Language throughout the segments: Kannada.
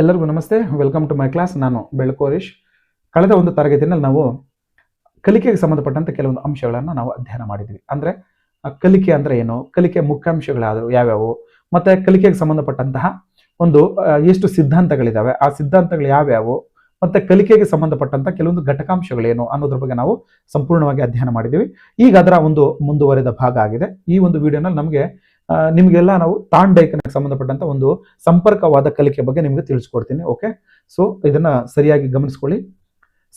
ಎಲ್ಲರಿಗೂ ನಮಸ್ತೆ. ವೆಲ್ಕಮ್ ಟು ಮೈ ಕ್ಲಾಸ್ ನಾನು ಬೆಳಕೋರೀಶ್ ಕಳೆದ ಒಂದು ತರಗತಿಯಲ್ಲಿ ನಾವು ಕಲಿಕೆಗೆ ಸಂಬಂಧಪಟ್ಟಂತೆ ಕೆಲವೊಂದು ಅಂಶಗಳನ್ನು ನಾವು ಅಧ್ಯಯನ ಮಾಡಿದ್ವಿ. ಅಂದರೆ ಕಲಿಕೆ ಅಂದರೆ ಏನು? ಕಲಿಕೆ ಮುಖ್ಯಾಂಶಗಳಾದವು ಯಾವ್ಯಾವು? ಮತ್ತೆ ಕಲಿಕೆಗೆ ಸಂಬಂಧಪಟ್ಟಂತಹ ಒಂದು ಎಷ್ಟು ಸಿದ್ಧಾಂತಗಳಿದಾವೆ? ಆ ಸಿದ್ಧಾಂತಗಳು ಯಾವ್ಯಾವು? ಮತ್ತೆ ಕಲಿಕೆಗೆ ಸಂಬಂಧಪಟ್ಟಂಥ ಕೆಲವೊಂದು ಘಟಕಾಂಶಗಳೇನು ಅನ್ನೋದ್ರ ಬಗ್ಗೆ ನಾವು ಸಂಪೂರ್ಣವಾಗಿ ಅಧ್ಯಯನ ಮಾಡಿದ್ದೀವಿ. ಈಗ ಅದರ ಒಂದು ಮುಂದುವರೆದ ಭಾಗ ಆಗಿದೆ. ಈ ಒಂದು ವಿಡಿಯೋನಲ್ಲಿ ನಮಗೆ ನಿಮಗೆಲ್ಲ ನಾವು ತಾಂಡೈಕನಕ್ಕೆ ಸಂಬಂಧಪಟ್ಟಂತ ಒಂದು ಸಂಪರ್ಕವಾದ ಕಲಿಕೆ ಬಗ್ಗೆ ನಿಮಗೆ ತಿಳಿಸ್ಕೊಡ್ತೀನಿ ಓಕೆ ಸೊ ಇದನ್ನ ಸರಿಯಾಗಿ ಗಮನಿಸ್ಕೊಳ್ಳಿ.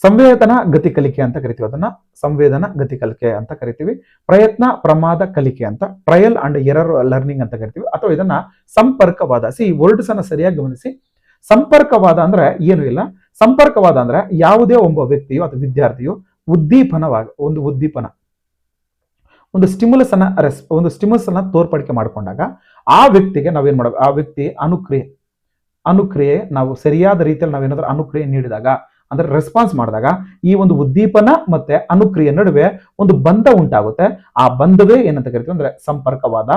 ಸಂವೇದನ ಗತಿ ಕಲಿಕೆ ಅಂತ ಕರಿತೀವಿ, ಅದನ್ನ ಸಂವೇದನ ಗತಿ ಕಲಿಕೆ ಅಂತ ಕರಿತೀವಿ. ಪ್ರಯತ್ನ, ಪ್ರಮಾದ ಕಲಿಕೆ ಅಂತ ಟ್ರಯಲ್ ಅಂಡ್ ಎರರ್ ಲರ್ನಿಂಗ್ ಅಂತ ಕರಿತೀವಿ. ಅಥವಾ ಇದನ್ನ ಸಂಪರ್ಕವಾದ ಸಿ ವರ್ಡ್ಸ್ ಅನ್ನ ಸರಿಯಾಗಿ ಗಮನಿಸಿ. ಸಂಪರ್ಕವಾದ ಅಂದ್ರೆ ಏನು ಇಲ್ಲ? ಸಂಪರ್ಕವಾದ ಅಂದ್ರೆ ಯಾವುದೇ ಒಬ್ಬ ವ್ಯಕ್ತಿಯು ಅಥವಾ ವಿದ್ಯಾರ್ಥಿಯು ಉದ್ದೀಪನವಾಗ, ಒಂದು ಉದ್ದೀಪನ. ಒಂದು ಸ್ಟಿಮ್ಯುಲಸ್ ಅನ್ನ ರೆಸ್ ಒಂದು ಸ್ಟಿಮ್ಯುಲಸ್ ಅನ್ನ ತೋರ್ಪಡಿಕೆ ಮಾಡಿಕೊಂಡಾಗ ಆ ವ್ಯಕ್ತಿಗೆ ನಾವೇನ್ ಮಾಡಬೇಕು ಆ ವ್ಯಕ್ತಿ ಅನುಕ್ರಿಯೆ ಅನುಕ್ರಿಯೆ ನಾವು ಸರಿಯಾದ ರೀತಿಯಲ್ಲಿ ನಾವೇನಾದ್ರೂ ಅನುಕ್ರಿಯೆ ನೀಡಿದಾಗ, ಅಂದ್ರೆ ರೆಸ್ಪಾನ್ಸ್ ಮಾಡಿದಾಗ ಈ ಒಂದು ಉದ್ದೀಪನ ಮತ್ತೆ ಅನುಕ್ರಿಯೆ ನಡುವೆ ಒಂದು ಬಂಧ ಉಂಟಾಗುತ್ತೆ. ಆ ಬಂಧವೇ ಏನಂತ ಕರಿತೀವಿ ಅಂದ್ರೆ ಸಂಪರ್ಕವಾದ,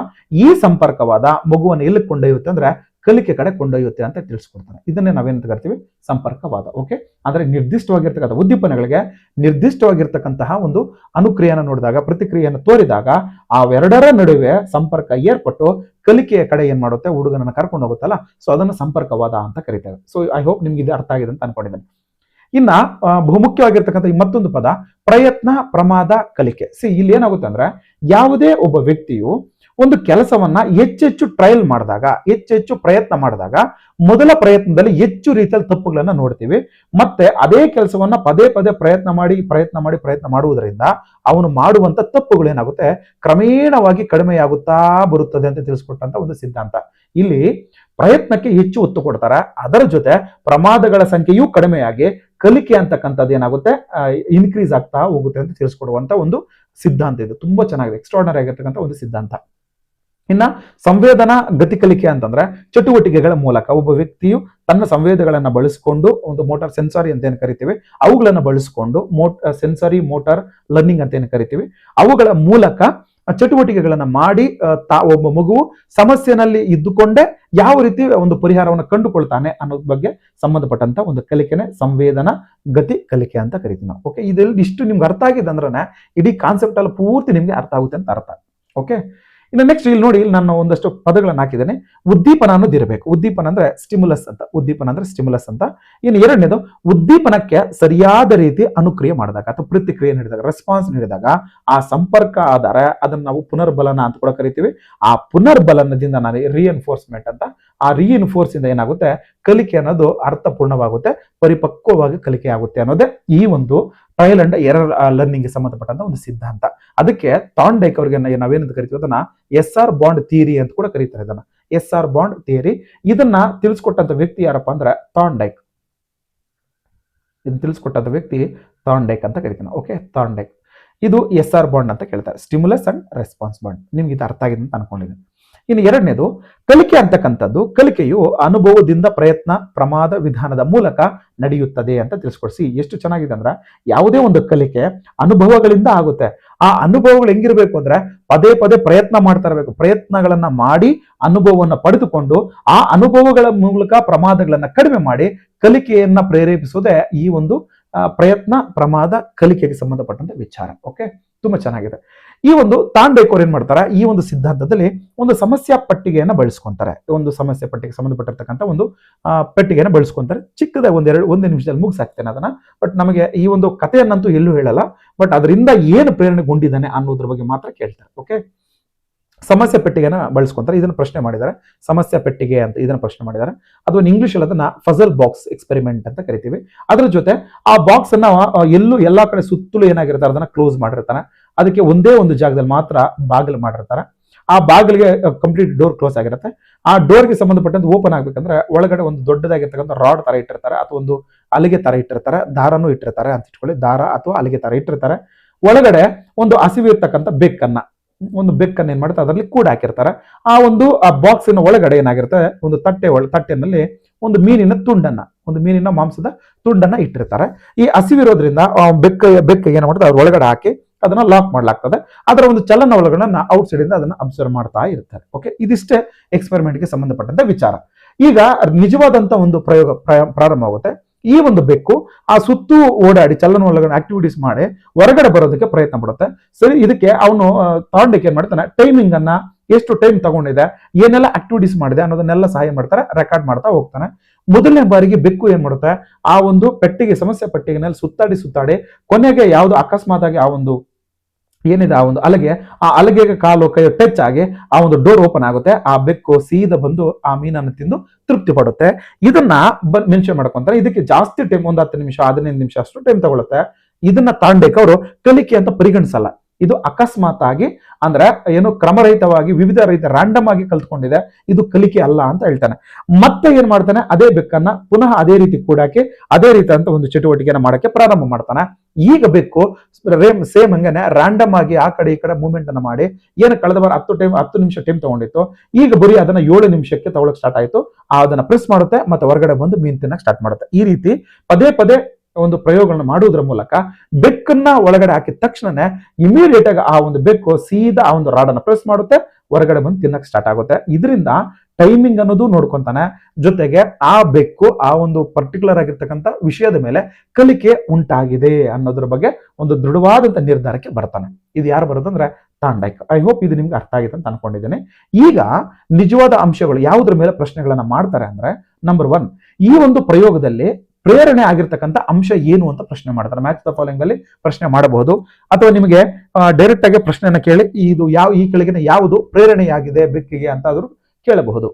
ಈ ಸಂಪರ್ಕವಾದ ಮಗುವನ್ನು ಎಲ್ಲಿ ಕೊಂಡೊಯ್ಯುತ್ತೆ ಅಂದ್ರೆ ಕಲಿಕೆ ಕಡೆ ಕೊಂಡೊಯ್ಯುತ್ತೆ ಅಂತ ತಿಳಿಸ್ಕೊಡ್ತಾನೆ ಇದನ್ನೇ ನಾವೇನಂತ ಕರಿತೀವಿ? ಸಂಪರ್ಕವಾದ ಓಕೆ ಆದರೆ ನಿರ್ದಿಷ್ಟವಾಗಿರ್ತಕ್ಕಂಥ ಉದ್ದೀಪನಗಳಿಗೆ ನಿರ್ದಿಷ್ಟವಾಗಿರ್ತಕ್ಕಂತಹ ಒಂದು ಅನುಕ್ರಿಯೆಯನ್ನು ನೋಡಿದಾಗ, ಪ್ರತಿಕ್ರಿಯೆಯನ್ನು ತೋರಿದಾಗ ಅವೆರಡರ ನಡುವೆ ಸಂಪರ್ಕ ಏರ್ಪಟ್ಟು ಕಲಿಕೆಯ ಕಡೆ ಏನ್ ಮಾಡುತ್ತೆ? ಹುಡುಗನನ್ನ ಕರ್ಕೊಂಡು ಹೋಗುತ್ತಲ್ಲ? ಸೊ ಅದನ್ನು ಸಂಪರ್ಕವಾದ ಅಂತ ಕರಿತೇವೆ. ಸೊ ಐ ಹೋಪ್ ನಿಮ್ಗೆ ಇದು ಅರ್ಥ ಆಗಿದೆ ಅಂತ ಅನ್ಕೊಂಡಿದ್ದೇನೆ. ಇನ್ನ ಬಹುಮುಖ್ಯವಾಗಿರ್ತಕ್ಕಂಥ ಮತ್ತೊಂದು ಪದ, ಪ್ರಯತ್ನ, ಪ್ರಮಾದ, ಕಲಿಕೆ. ಸಿ ಇಲ್ಲಿ ಏನಾಗುತ್ತೆ ಅಂದ್ರೆ, ಯಾವುದೇ ಒಬ್ಬ ವ್ಯಕ್ತಿಯು ಒಂದು ಕೆಲಸವನ್ನ ಹೆಚ್ಚೆಚ್ಚು ಟ್ರಯಲ್ ಮಾಡಿದಾಗ, ಹೆಚ್ಚೆಚ್ಚು ಪ್ರಯತ್ನ ಮಾಡಿದಾಗ, ಮೊದಲ ಪ್ರಯತ್ನದಲ್ಲಿ ಹೆಚ್ಚು ರೀತಿಯಲ್ಲಿ ತಪ್ಪುಗಳನ್ನ ನೋಡ್ತೀವಿ. ಮತ್ತೆ ಅದೇ ಕೆಲಸವನ್ನ ಪದೇ ಪದೇ ಪ್ರಯತ್ನ ಮಾಡಿ ಪ್ರಯತ್ನ ಮಾಡಿ, ಪ್ರಯತ್ನ ಮಾಡುವುದರಿಂದ ಅವನು ಮಾಡುವಂತ ತಪ್ಪುಗಳೇನಾಗುತ್ತೆ ಕ್ರಮೇಣವಾಗಿ ಕಡಿಮೆಯಾಗುತ್ತಾ ಬರುತ್ತದೆ ಅಂತ ತಿಳಿಸ್ಕೊಟ್ಟಂತ ಒಂದು ಸಿದ್ಧಾಂತ. ಇಲ್ಲಿ ಪ್ರಯತ್ನಕ್ಕೆ ಹೆಚ್ಚು ಒತ್ತು ಕೊಡ್ತಾರೆ. ಅದರ ಜೊತೆ ಪ್ರಮಾದಗಳ ಸಂಖ್ಯೆಯೂ ಕಡಿಮೆಯಾಗಿ ಕಲಿಕೆ ಅಂತಕ್ಕಂಥದ್ದು ಏನಾಗುತ್ತೆ? ಇನ್ಕ್ರೀಸ್ ಆಗ್ತಾ ಹೋಗುತ್ತೆ ಅಂತ ತಿಳಿಸ್ಕೊಡುವಂತ ಒಂದು ಸಿದ್ಧಾಂತ ಇದು. ತುಂಬಾ ಚೆನ್ನಾಗಿದೆ. ಎಕ್ಸ್ಟ್ರಾರ್ಡನರಿ ಆಗಿರ್ತಕ್ಕಂಥ ಒಂದು ಸಿದ್ಧಾಂತ. ಇನ್ನ ಸಂವೇದನಾ ಗತಿ ಕಲಿಕೆ ಅಂತಂದ್ರೆ ಚಟುವಟಿಕೆಗಳ ಮೂಲಕ ಒಬ್ಬ ವ್ಯಕ್ತಿಯು ತನ್ನ ಸಂವೇದಗಳನ್ನ ಬಳಸಿಕೊಂಡು ಒಂದು ಮೋಟಾರ್ ಸೆನ್ಸಾರಿ ಅಂತ ಏನು ಕರಿತೀವಿ? ಅವುಗಳನ್ನ ಬಳಸಿಕೊಂಡು ಮೋಟ್ ಸೆನ್ಸರಿ ಮೋಟಾರ್ ಲರ್ನಿಂಗ್ ಅಂತ ಏನು ಕರಿತೀವಿ? ಅವುಗಳ ಮೂಲಕ ಚಟುವಟಿಕೆಗಳನ್ನ ಮಾಡಿ ತಾ, ಒಬ್ಬ ಮಗುವು ಸಮಸ್ಯೆನಲ್ಲಿ ಇದ್ದುಕೊಂಡೇ ಯಾವ ರೀತಿ ಒಂದು ಪರಿಹಾರವನ್ನು ಕಂಡುಕೊಳ್ತಾನೆ ಅನ್ನೋದ್ ಬಗ್ಗೆ ಸಂಬಂಧಪಟ್ಟಂತ ಒಂದು ಕಲಿಕೆನೆ ಸಂವೇದನಾ ಗತಿ ಕಲಿಕೆ ಅಂತ ಕರಿತೀವಿ ನಾವು. ಓಕೆ ಇದೆಲ್ಲ ಇಷ್ಟು ನಿಮ್ಗೆ ಅರ್ಥ ಆಗಿದೆ ಅಂದ್ರೆ ಇಡೀ ಕಾನ್ಸೆಪ್ಟ್ ಅಲ್ಲಿ ಪೂರ್ತಿ ನಿಮ್ಗೆ ಅರ್ಥ ಆಗುತ್ತೆ ಅಂತ ಅರ್ಥ. ಓಕೆ ಇನ್ನು ನೆಕ್ಸ್ಟ್ ಇಲ್ಲಿ ನೋಡಿ ಇಲ್ಲಿ ನಾನು ಒಂದಷ್ಟು ಪದಗಳನ್ನು ಹಾಕಿದ್ದೇನೆ. ಉದ್ದೀಪನ ಅನ್ನೋದು ಇರಬೇಕು. ಉದ್ದೀಪನ ಅಂದ್ರೆ ಸ್ಟಿಮ್ಯುಲಸ್ ಅಂತ. ಉದ್ದೀಪನ ಅಂದ್ರೆ ಸ್ಟಿಮ್ಯುಲಸ್ ಅಂತ. ಇನ್ನು ಎರಡನೇದು, ಉದ್ದೀಪನಕ್ಕೆ ಸರಿಯಾದ ರೀತಿ ಅನುಕ್ರಿಯೆ ಮಾಡಿದಾಗ ಅಥವಾ ಪ್ರತಿಕ್ರಿಯೆ ನೀಡಿದಾಗ ರೆಸ್ಪಾನ್ಸ್ ನೀಡಿದಾಗ ಆ ಸಂಪರ್ಕ ಆಧಾರ, ಅದನ್ನು ನಾವು ಪುನರ್ಬಲನ ಅಂತ ಕೂಡ ಕರಿತೀವಿ. ಆ ಪುನರ್ಬಲನದಿಂದ ನಾನು ರಿಎನ್ಫೋರ್ಸ್ಮೆಂಟ್ ಅಂತ, ಆ ರಿಎನ್ಫೋರ್ಸ್ ಇಂದ ಏನಾಗುತ್ತೆ? ಕಲಿಕೆ ಅನ್ನೋದು ಅರ್ಥಪೂರ್ಣವಾಗುತ್ತೆ, ಪರಿಪಕ್ವವಾಗಿ ಕಲಿಕೆ ಆಗುತ್ತೆ ಅನ್ನೋದೇ ಈ ಒಂದು ಟ್ರಯಲ್ ಅಂಡ್ ಎರರ್ ಲರ್ನಿಂಗ್ ಸಂಬಂಧಪಟ್ಟಂತ ಒಂದು ಸಿದ್ಧಾಂತ. ಅದಕ್ಕೆ ತಾಂಡೈಕ್ ಅವ್ರಿಗೆ ನಾ- ನಾವೇನಂತ ಕರಿತೀವಿ, ಅದನ್ನ ಎಸ್ ಆರ್ ಬಾಂಡ್ ಥಿಯರಿ ಅಂತ ಕೂಡ ಕರೀತಾರೆ ಇದನ್ನ. ಎಸ್ ಆರ್ ಬಾಂಡ್ ಥಿಯರಿ ಇದನ್ನ ತಿಳಿಸ್ಕೊಟ್ಟಂತ ವ್ಯಕ್ತಿ ಯಾರಪ್ಪ ಅಂದ್ರೆ ತಾಂಡೈಕ್ ಇದನ್ನ ತಿಳಿಸ್ಕೊಟ್ಟಂತ ವ್ಯಕ್ತಿ ತಾಂಡೈಕ್ ಅಂತ ಕರಿತೀನಿ ಓಕೆ ತಾಂಡೈಕ್ ಇದು ಎಸ್ ಆರ್ ಬಾಂಡ್ ಅಂತ ಕೇಳ್ತಾರೆ. ಸ್ಟಿಮ್ಯುಲಸ್ ಅಂಡ್ ರೆಸ್ಪಾನ್ಸ್ ಬಾಂಡ್ ನಿಮ್ಗೆ ಇದು ಅರ್ಥ ಆಗಿದೆ ಅಂತ ಅನ್ಕೊಂಡಿದ್ದೀನಿ. ಇನ್ನು ಎರಡನೇದು, ಕಲಿಕೆ ಅಂತಕ್ಕಂಥದ್ದು, ಕಲಿಕೆಯು ಅನುಭವದಿಂದ ಪ್ರಯತ್ನ, ಪ್ರಮಾದ, ವಿಧಾನದ ಮೂಲಕ ನಡೆಯುತ್ತದೆ ಅಂತ ತಿಳಿಸ್ಕೊಡ್ಸಿ. ಎಷ್ಟು ಚೆನ್ನಾಗಿದೆ ಅಂದ್ರೆ, ಯಾವುದೇ ಒಂದು ಕಲಿಕೆ ಅನುಭವಗಳಿಂದ ಆಗುತ್ತೆ. ಆ ಅನುಭವಗಳು ಹೆಂಗಿರ್ಬೇಕು ಅಂದ್ರೆ, ಪದೇ ಪದೇ ಪ್ರಯತ್ನ ಮಾಡ್ತಾ ಇರಬೇಕು. ಪ್ರಯತ್ನಗಳನ್ನ ಮಾಡಿ ಅನುಭವವನ್ನು ಪಡೆದುಕೊಂಡು, ಆ ಅನುಭವಗಳ ಮೂಲಕ ಪ್ರಮಾದಗಳನ್ನ ಕಡಿಮೆ ಮಾಡಿ ಕಲಿಕೆಯನ್ನ ಪ್ರೇರೇಪಿಸುವುದೇ ಈ ಒಂದು ಪ್ರಯತ್ನ, ಪ್ರಮಾದ, ಕಲಿಕೆಗೆ ಸಂಬಂಧಪಟ್ಟಂತ ವಿಚಾರ. ಓಕೆ ತುಂಬಾ ಚೆನ್ನಾಗಿದೆ. ಈ ಒಂದು ತಾಂಡೇಕೋರ್ ಏನ್ ಮಾಡ್ತಾರೆ? ಈ ಒಂದು ಸಿದ್ಧಾಂತದಲ್ಲಿ ಒಂದು ಸಮಸ್ಯಾ ಪಟ್ಟಿಗೆಯನ್ನು ಬಳಸ್ಕೊಂತಾರೆ. ಒಂದು ಸಮಸ್ಯೆ ಪಟ್ಟಿಗೆ ಸಂಬಂಧಪಟ್ಟಿರ್ತಕ್ಕಂಥ ಒಂದು ಪೆಟ್ಟಿಗೆಯನ್ನು ಬಳಸ್ಕೊಂತಾರೆ. ಚಿಕ್ಕದ ಒಂದೆರಡು ಒಂದು ನಿಮಿಷದಲ್ಲಿ ಮುಗಿಸಾಕ್ತೇನೆ ಅದನ್ನ. ಬಟ್ ನಮಗೆ ಈ ಒಂದು ಕಥೆಯನ್ನಂತೂ ಎಲ್ಲೂ ಹೇಳಲ್ಲ. ಬಟ್ ಅದರಿಂದ ಏನು ಪ್ರೇರಣೆಗೊಂಡಿದ್ದಾನೆ ಅನ್ನೋದ್ರ ಬಗ್ಗೆ ಮಾತ್ರ ಕೇಳ್ತಾರೆ. ಓಕೆ ಸಮಸ್ಯೆ ಪೆಟ್ಟಿಗೆನ ಬಳಸ್ಕೊಂತಾರೆ. ಇದನ್ನ ಪ್ರಶ್ನೆ ಮಾಡಿದ್ದಾರೆ. ಸಮಸ್ಯೆ ಪೆಟ್ಟಿಗೆ ಅಂತ ಇದನ್ನ ಪ್ರಶ್ನೆ ಮಾಡಿದ್ದಾರೆ. ಅಥವಾ ಇಂಗ್ಲಿಷ್ ಅಲ್ಲಿ ಅದನ್ನ ಫಜಲ್ ಬಾಕ್ಸ್ ಎಕ್ಸ್ಪೆರಿಮೆಂಟ್ ಅಂತ ಕರಿತೀವಿ. ಅದ್ರ ಜೊತೆ ಆ ಬಾಕ್ಸ್ ಅನ್ನ ಎಲ್ಲೂ ಎಲ್ಲಾ ಕಡೆ ಸುತ್ತಲೂ ಏನಾಗಿರ್ತಾರೆ? ಅದನ್ನ ಕ್ಲೋಸ್ ಮಾಡಿರ್ತಾನೆ. ಅದಕ್ಕೆ ಒಂದೇ ಒಂದು ಜಾಗದಲ್ಲಿ ಮಾತ್ರ ಬಾಗಿಲು ಮಾಡಿರ್ತಾರೆ. ಆ ಬಾಗಿಲಿಗೆ ಕಂಪ್ಲೀಟ್ ಡೋರ್ ಕ್ಲೋಸ್ ಆಗಿರುತ್ತೆ. ಆ ಡೋರ್ಗೆ ಸಂಬಂಧಪಟ್ಟಂತೆ ಓಪನ್ ಆಗ್ಬೇಕಂದ್ರೆ ಒಳಗಡೆ ಒಂದು ದೊಡ್ಡದಾಗಿರ್ತಕ್ಕಂಥ ರಾಡ್ ತರ ಇಟ್ಟಿರ್ತಾರೆ, ಅಥವಾ ಒಂದು ಅಲಿಗೆ ತರ ಇಟ್ಟಿರ್ತಾರೆ, ದಾರನೂ ಇಟ್ಟಿರ್ತಾರೆ ಅಂತ ಇಟ್ಕೊಳ್ಳಿ. ದಾರ ಅಥವಾ ಅಲಿಗೆ ತರ ಇಟ್ಟಿರ್ತಾರೆ. ಒಳಗಡೆ ಒಂದು ಹಸಿವು ಇರ್ತಕ್ಕಂಥ ಬೆಕ್ಕನ್ನ, ಒಂದು ಬೆಕ್ಕನ್ನ ಏನ್ ಮಾಡ್ತಾರೆ, ಅದರಲ್ಲಿ ಕೂಡ ಹಾಕಿರ್ತಾರೆ. ಆ ಒಂದು, ಆ ಬಾಕ್ಸಿನ ಒಳಗಡೆ ಏನಾಗಿರುತ್ತೆ, ಒಂದು ತಟ್ಟೆ ಒಳ, ತಟ್ಟೆನಲ್ಲಿ ಒಂದು ಮೀನಿನ ತುಂಡನ್ನ, ಒಂದು ಮೀನಿನ ಮಾಂಸದ ತುಂಡನ್ನ ಇಟ್ಟಿರ್ತಾರೆ. ಈ ಹಸಿವಿರೋದ್ರಿಂದ ಬೆಕ್ಕ ಬೆಕ್ಕ ಏನ್ ಮಾಡ್ತಾರೆ ಅದ್ರ ಒಳಗಡೆ ಹಾಕಿ ಅದನ್ನ ಲಾಕ್ ಮಾಡಲಾಗ್ತದೆ. ಅದರ ಒಂದು ಚಲನವಲಗಳನ್ನ ಔಟ್ ಸೈಡ್ ಇಂದ ಅದನ್ನ ಅಬ್ಸರ್ವ್ ಮಾಡ್ತಾ ಇರ್ತಾರೆ. ಓಕೆ ಇದಿಷ್ಟೇ ಎಕ್ಸ್ಪೆರಿಮೆಂಟ್ಗೆ ಸಂಬಂಧಪಟ್ಟಂತ ವಿಚಾರ. ಈಗ ನಿಜವಾದಂತ ಒಂದು ಪ್ರಯೋಗ ಪ್ರಾರಂಭ ಪ್ರಾರಂಭವಾಗುತ್ತೆ ಈ ಒಂದು ಬೆಕ್ಕು ಆ ಸುತ್ತು ಓಡಾಡಿ ಚಲನವಲಗಳನ್ನ ಆಕ್ಟಿವಿಟೀಸ್ ಮಾಡಿ ಹೊರಗಡೆ ಬರೋದಕ್ಕೆ ಪ್ರಯತ್ನ ಪಡುತ್ತೆ. ಸರಿ, ಇದಕ್ಕೆ ಅವನು ತಗೊಂಡಕ್ಕೆ ಏನ್ ಮಾಡ್ತಾನೆ? ಟೈಮಿಂಗ್ ಅನ್ನ ಎಷ್ಟು ಟೈಮ್ ತಗೊಂಡಿದೆ? ಏನೆಲ್ಲ ಆಕ್ಟಿವಿಟೀಸ್ ಮಾಡಿದೆ? ಅನ್ನೋದನ್ನೆಲ್ಲ ಸಹಾಯ ಮಾಡ್ತಾರೆ. ರೆಕಾರ್ಡ್ ಮಾಡ್ತಾ ಹೋಗ್ತಾನೆ. ಮೊದಲನೇ ಬಾರಿಗೆ ಬೆಕ್ಕು ಏನ್ ಮಾಡುತ್ತೆ? ಆ ಒಂದು ಪೆಟ್ಟಿಗೆ, ಸಮಸ್ಯೆ ಪೆಟ್ಟಿಗೆನಲ್ಲಿ ಸುತ್ತಾಡಿ ಸುತ್ತಾಡಿ ಕೊನೆಗೆ ಯಾವುದು ಅಕಸ್ಮಾತ್ ಆಗಿ ಆ ಒಂದು ಏನಿದೆ ಆ ಒಂದು ಅಲಗೆ, ಆ ಅಲಗೆಗೆ ಕಾಲು ಕೈ ಟಚ್ ಆಗಿ ಆ ಒಂದು ಡೋರ್ ಓಪನ್ ಆಗುತ್ತೆ. ಆ ಬೆಕ್ಕು ಸೀದ ಬಂದು ಆ ಮೀನನ್ನು ತಿಂದು ತೃಪ್ತಿ ಪಡುತ್ತೆ. ಇದನ್ನ ಮೆನ್ಷನ್ ಮಾಡ್ಕೊಂತಾರೆ. ಇದಕ್ಕೆ ಜಾಸ್ತಿ ಟೈಮ್ ಒಂದು ಹತ್ತು ನಿಮಿಷ, ಹದಿನೈದು ನಿಮಿಷ ಅಷ್ಟು ಟೈಮ್ ತಗೊಳುತ್ತೆ. ಇದನ್ನ ತಾಂಡೇಕ್ ಅವರು ಕಲಿಕೆ ಅಂತ ಪರಿಗಣಿಸಲ್ಲ. ಇದು ಅಕಸ್ಮಾತ್ ಆಗಿ ಅಂದ್ರೆ ಏನು ಕ್ರಮರಹಿತವಾಗಿ, ವಿವಿಧ ರೀತಿ ರ್ಯಾಂಡಮ್ ಆಗಿ ಕಲ್ತ್ಕೊಂಡಿದೆ. ಇದು ಕಲಿಕೆ ಅಲ್ಲ ಅಂತ ಹೇಳ್ತಾನೆ. ಮತ್ತೆ ಏನ್ ಮಾಡ್ತಾನೆ? ಅದೇ ಬೆಕ್ಕನ್ನ ಪುನಃ ಅದೇ ರೀತಿ ಕೂಡಾಕಿ, ಅದೇ ರೀತಿ ಅಂತ ಒಂದು ಚಟುವಟಿಕೆನ ಮಾಡಕ್ಕೆ ಪ್ರಾರಂಭ ಮಾಡ್ತಾನೆ. ಈಗ ಬೆಕ್ಕು ಸೇಮ್ ಹಂಗೇನೆ ರ್ಯಾಂಡಮ್ ಆಗಿ ಆ ಕಡೆ ಈ ಕಡೆ ಮೂವ್ಮೆಂಟ್ ಅನ್ನ ಮಾಡಿ, ಏನು ಕಳೆದ ಬಾರ ಹತ್ತು ಟೈಮ್ ಹತ್ತು ನಿಮಿಷ ಟೈಮ್ ತಗೊಂಡಿತ್ತು. ಈಗ ಬರೀ ಅದನ್ನ ಏಳು ನಿಮಿಷಕ್ಕೆ ತಗೊಳಕ್ ಸ್ಟಾರ್ಟ್ ಆಯ್ತು. ಅದನ್ನ ಪ್ರೆಸ್ ಮಾಡುತ್ತೆ, ಮತ್ತೆ ಹೊರಗಡೆ ಬಂದು ಮೀನ್ ತಿನ್ನಕ್ ಸ್ಟಾರ್ಟ್ ಮಾಡುತ್ತೆ. ಈ ರೀತಿ ಪದೇ ಪದೇ ಒಂದು ಪ್ರಯೋಗಗಳನ್ನ ಮಾಡುವುದರ ಮೂಲಕ ಬೆಕ್ಕನ್ನ ಒಳಗಡೆ ಹಾಕಿದ ತಕ್ಷಣನೇ ಇಮಿಡಿಯೇಟ್ ಆಗಿ ಆ ಒಂದು ಬೆಕ್ಕು ಸೀದಾ ಆ ಒಂದು ರಾಡನ್ನ ಪ್ರೆಸ್ ಮಾಡುತ್ತೆ, ಹೊರಗಡೆ ಬಂದು ತಿನ್ನಕ್ ಸ್ಟಾರ್ಟ್ ಆಗುತ್ತೆ. ಇದರಿಂದ ಟೈಮಿಂಗ್ ಅನ್ನೋದು ನೋಡ್ಕೊಂತಾನೆ. ಜೊತೆಗೆ ಆ ಬೆಕ್ಕು, ಆ ಒಂದು ಪರ್ಟಿಕ್ಯುಲರ್ ಆಗಿರ್ತಕ್ಕಂಥ ವಿಷಯದ ಮೇಲೆ ಕಲಿಕೆ ಉಂಟಾಗಿದೆ ಅನ್ನೋದ್ರ ಬಗ್ಗೆ ಒಂದು ದೃಢವಾದಂತ ನಿರ್ಧಾರಕ್ಕೆ ಬರ್ತಾನೆ. ಇದು ಯಾರು ಬರೋದಂದ್ರೆ ತಾಂಡೈಕ್. ಐ ಹೋಪ್ ಇದು ನಿಮ್ಗೆ ಅರ್ಥ ಆಗಿದೆ ಅಂತ ಅನ್ಕೊಂಡಿದ್ದೇನೆ ಈಗ ನಿಜವಾದ ಅಂಶಗಳು ಯಾವುದ್ರ ಮೇಲೆ ಪ್ರಶ್ನೆಗಳನ್ನ ಮಾಡ್ತಾರೆ ಅಂದ್ರೆ ನಂಬರ್ ಒನ್ ಈ ಒಂದು ಪ್ರಯೋಗದಲ್ಲಿ ಪ್ರೇರಣೆ ಆಗಿರ್ತಕ್ಕಂಥ ಅಂಶ ಏನು ಅಂತ ಪ್ರಶ್ನೆ ಮಾಡ್ತಾರೆ. ಮ್ಯಾಚ್ ದ ಫಾಲೋಯಿಂಗ್ ಅಲ್ಲಿ ಪ್ರಶ್ನೆ ಮಾಡಬಹುದು. ಅಥವಾ ನಿಮಗೆ ಡೈರೆಕ್ಟ್ ಆಗಿ ಪ್ರಶ್ನೆಯನ್ನ ಕೇಳಿ, ಇದು ಯಾವ, ಈ ಕೆಳಗಿನ ಯಾವುದು ಪ್ರೇರಣೆಯಾಗಿದೆ, ಬೆಕ್ಕಿಗೆ ಅಂತ ಕೇಳಬಹುದು.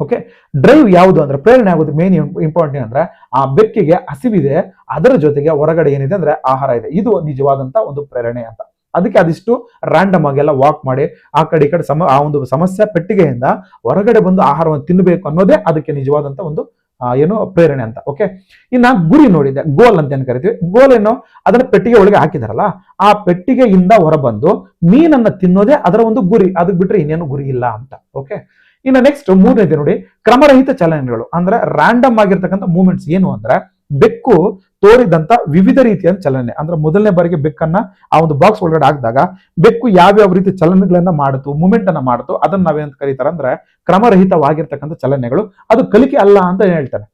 ಓಕೆ ಡ್ರೈವ್ ಯಾವುದು ಅಂದ್ರೆ, ಪ್ರೇರಣೆ ಆಗೋದು ಮೇನ್ ಇಂಪಾರ್ಟೆಂಟ್ ಅಂದ್ರೆ, ಆ ಬೆಕ್ಕಿಗೆ ಹಸಿವಿದೆ, ಅದರ ಜೊತೆಗೆ ಹೊರಗಡೆ ಏನಿದೆ ಅಂದ್ರೆ ಆಹಾರ ಇದೆ. ಇದು ನಿಜವಾದಂತ ಒಂದು ಪ್ರೇರಣೆ ಅಂತ. ಅದಕ್ಕೆ ಅದಿಷ್ಟು ರ್ಯಾಂಡಮ್ ಆಗಿ ಎಲ್ಲ ವಾಕ್ ಮಾಡಿ, ಆ ಕಡೆ ಈ ಕಡೆ ಸಮ, ಆ ಒಂದು ಸಮಸ್ಯೆ, ಪೆಟ್ಟಿಗೆಯಿಂದ ಹೊರಗಡೆ ಬಂದು ಆಹಾರವನ್ನು ತಿನ್ನಬೇಕು ಅನ್ನೋದೇ ಅದಕ್ಕೆ ನಿಜವಾದಂತ ಒಂದು ಏನು ಪ್ರೇರಣೆ ಅಂತ ಓಕೆ ಇನ್ನ ಗುರಿ ನೋಡಿದೆ ಗೋಲ್ ಅಂತ ಏನು ಕರಿತೀವಿ? ಗೋಲ್ ಏನು? ಅದನ್ನ ಪೆಟ್ಟಿಗೆ ಒಳಗೆ ಹಾಕಿದಾರಲ್ಲ, ಆ ಪೆಟ್ಟಿಗೆಯಿಂದ ಹೊರಬಂದು ಮೀನನ್ನ ತಿನ್ನೋದೇ ಅದರ ಒಂದು ಗುರಿ ಅದಕ್ಕೆ ಬಿಟ್ರೆ ಇನ್ನೇನು ಗುರಿ ಇಲ್ಲ ಅಂತ ಓಕೆ ಇನ್ನು ನೆಕ್ಸ್ಟ್ ಮೂರನೇದು ನೋಡಿ, ಕ್ರಮರಹಿತ ಚಲನೆಗಳು, ಅಂದ್ರೆ ರ್ಯಾಂಡಮ್ ಆಗಿರ್ತಕ್ಕಂಥ ಮೂವ್ಮೆಂಟ್ಸ್ ಏನು ಅಂದ್ರೆ, ಬೆಕ್ಕು ತೋರಿದಂತ ವಿವಿಧ ರೀತಿಯ ಚಲನೆ. ಅಂದ್ರೆ ಮೊದಲನೇ ಬಾರಿಗೆ ಬೆಕ್ಕನ್ನ ಆ ಒಂದು ಬಾಕ್ಸ್ ಒಳಗಡೆ ಹಾಕಿದಾಗ ಬೆಕ್ಕು ಯಾವ್ಯಾವ ರೀತಿ ಚಲನೆಗಳನ್ನ ಮಾಡಿತು ಮೂಮೆಂಟ್ ಅನ್ನ ಮಾಡಿತು, ಅದನ್ನ ನಾವೇನಂತ ಕರೀತಾರೆ ಅಂದ್ರೆ ಕ್ರಮರಹಿತವಾಗಿರ್ತಕ್ಕಂಥ ಚಲನೆಗಳು. ಅದು ಕಲಿಕೆ ಅಲ್ಲ ಅಂತ ಹೇಳ್ತಾರೆ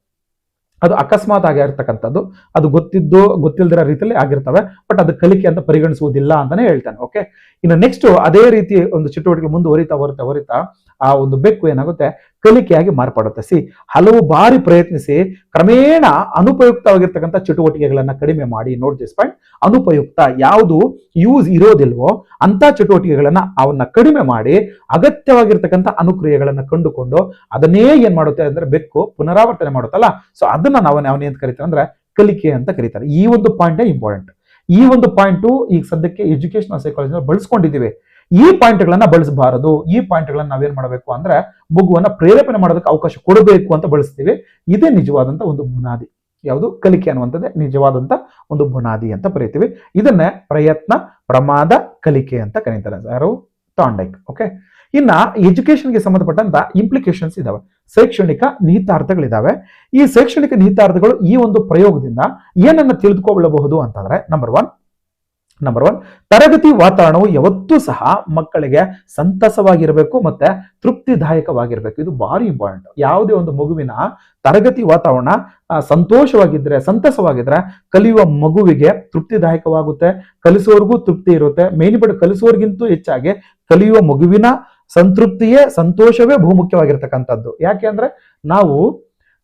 ಅದು ಅಕಸ್ಮಾತ್ ಆಗಿರ್ತಕ್ಕಂಥದ್ದು. ಅದು ಗೊತ್ತಿದ್ದು, ಗೊತ್ತಿಲ್ದಿರೋ ರೀತಿಯಲ್ಲಿ ಆಗಿರ್ತವೆ. ಬಟ್ ಅದು ಕಲಿಕೆ ಅಂತ ಪರಿಗಣಿಸುವುದಿಲ್ಲ ಅಂತಾನೆ ಹೇಳ್ತಾನೆ. ಓಕೆ ಇನ್ನು ನೆಕ್ಸ್ಟ್ ಅದೇ ರೀತಿ ಒಂದು ಚಟುವಟಿಕೆ ಮುಂದುವರಿತಾ, ಹೊರತಾ, ಹೊರಿತಾ ಆ ಒಂದು ಬೆಕ್ಕು ಏನಾಗುತ್ತೆ ಕಲಿಕೆಯಾಗಿ ಮಾರ್ಪಡುತ್ತೆ. ಸಿ, ಹಲವು ಬಾರಿ ಪ್ರಯತ್ನಿಸಿ ಕ್ರಮೇಣ ಅನುಪಯುಕ್ತವಾಗಿರ್ತಕ್ಕಂಥ ಚಟುವಟಿಕೆಗಳನ್ನ ಕಡಿಮೆ ಮಾಡಿ ನೋಟ್ ದಿಸ್ ಪಾಯಿಂಟ್. ಅನುಪಯುಕ್ತ ಯಾವುದು ಯೂಸ್ ಇರೋದಿಲ್ವೋ ಅಂತ ಚಟುವಟಿಕೆಗಳನ್ನ ಅವನ್ನ ಕಡಿಮೆ ಮಾಡಿ ಅಗತ್ಯವಾಗಿರ್ತಕ್ಕಂಥ ಅನುಕ್ರಿಯೆಗಳನ್ನ ಕಂಡುಕೊಂಡು ಅದನ್ನೇ ಏನ್ ಮಾಡುತ್ತೆ ಅಂದ್ರೆ ಬೆಕ್ಕು ಪುನರಾವರ್ತನೆ ಮಾಡುತ್ತಲ್ಲ. ಸೊ, ಅದನ್ನ ನಾವು ಅವನ ಏನ್ ಕರಿತಾರೆ ಅಂದ್ರೆ ಕಲಿಕೆ ಅಂತ ಕರೀತಾರೆ. ಈ ಒಂದು ಪಾಯಿಂಟ್ ಇಂಪಾರ್ಟೆಂಟ್ ಈ ಒಂದು ಪಾಯಿಂಟು ಈಗ ಸದ್ಯಕ್ಕೆ ಎಜುಕೇಶನಲ್ ಸೈಕಾಲಜಿ ಬಳಸ್ಕೊಂಡಿದ್ದೀವಿ. ಈ ಪಾಯಿಂಟ್ಗಳನ್ನ ಬಳಸಬಾರದು. ಈ ಪಾಯಿಂಟ್ಗಳನ್ನ ನಾವೇನ್ ಮಾಡಬೇಕು ಅಂದ್ರೆ ಮಗುವನ್ನ ಪ್ರೇರೇಪಣೆ ಮಾಡೋದಕ್ಕೆ ಅವಕಾಶ ಕೊಡಬೇಕು ಅಂತ ಬಳಸ್ತೀವಿ. ಇದೇ ನಿಜವಾದಂತ ಒಂದು ಬುನಾದಿ. ಯಾವುದು? ಕಲಿಕೆ ಅನ್ನುವಂಥದ್ದೇ ನಿಜವಾದಂತ ಒಂದು ಬುನಾದಿ ಅಂತ ಬರೀತೀವಿ. ಇದನ್ನೇ ಪ್ರಯತ್ನ, ಪ್ರಮಾದ, ಕಲಿಕೆ ಅಂತ ಕರೀತಾರೆ ಯಾರು? ತಾಂಡೈಕ್. ಓಕೆ ಇನ್ನ ಎಜುಕೇಶನ್ಗೆ ಸಂಬಂಧಪಟ್ಟಂತ ಇಂಪ್ಲಿಕೇಶನ್ಸ್ ಇದಾವೆ. ಶೈಕ್ಷಣಿಕ ನಿಹಿತಾರ್ಥಗಳಿದಾವೆ. ಈ ಶೈಕ್ಷಣಿಕ ನಿಹಿತಾರ್ಥಗಳು ಈ ಒಂದು ಪ್ರಯೋಗದಿಂದ ಏನನ್ನ ತಿಳಿದುಕೊಳ್ಳಬಹುದು ಅಂತಂದ್ರೆ ನಂಬರ್ ಒನ್ ನಂಬರ್ ಒನ್ ತರಗತಿ ವಾತಾವರಣವು ಯಾವತ್ತೂ ಸಹ ಮಕ್ಕಳಿಗೆ ಸಂತಸವಾಗಿರಬೇಕು ಮತ್ತೆ ತೃಪ್ತಿದಾಯಕವಾಗಿರಬೇಕು. ಇದು ಭಾರಿ ಇಂಪಾರ್ಟೆಂಟ್ ಯಾವುದೇ ಒಂದು ಮಗುವಿನ ತರಗತಿ ವಾತಾವರಣ ಸಂತೋಷವಾಗಿದ್ರೆ, ಸಂತಸವಾಗಿದ್ರೆ ಕಲಿಯುವ ಮಗುವಿಗೆ ತೃಪ್ತಿದಾಯಕವಾಗುತ್ತೆ ಕಲಿಸೋರ್ಗೂ ತೃಪ್ತಿ ಇರುತ್ತೆ. ಮೇಲಿಪಡೆ ಕಲಿಸೋರ್ಗಿಂತೂ ಹೆಚ್ಚಾಗಿ ಕಲಿಯುವ ಮಗುವಿನ ಸಂತೃಪ್ತಿಯೇ, ಸಂತೋಷವೇ ಬಹುಮುಖ್ಯವಾಗಿರ್ತಕ್ಕಂಥದ್ದು. ಯಾಕೆ ಅಂದ್ರೆ ನಾವು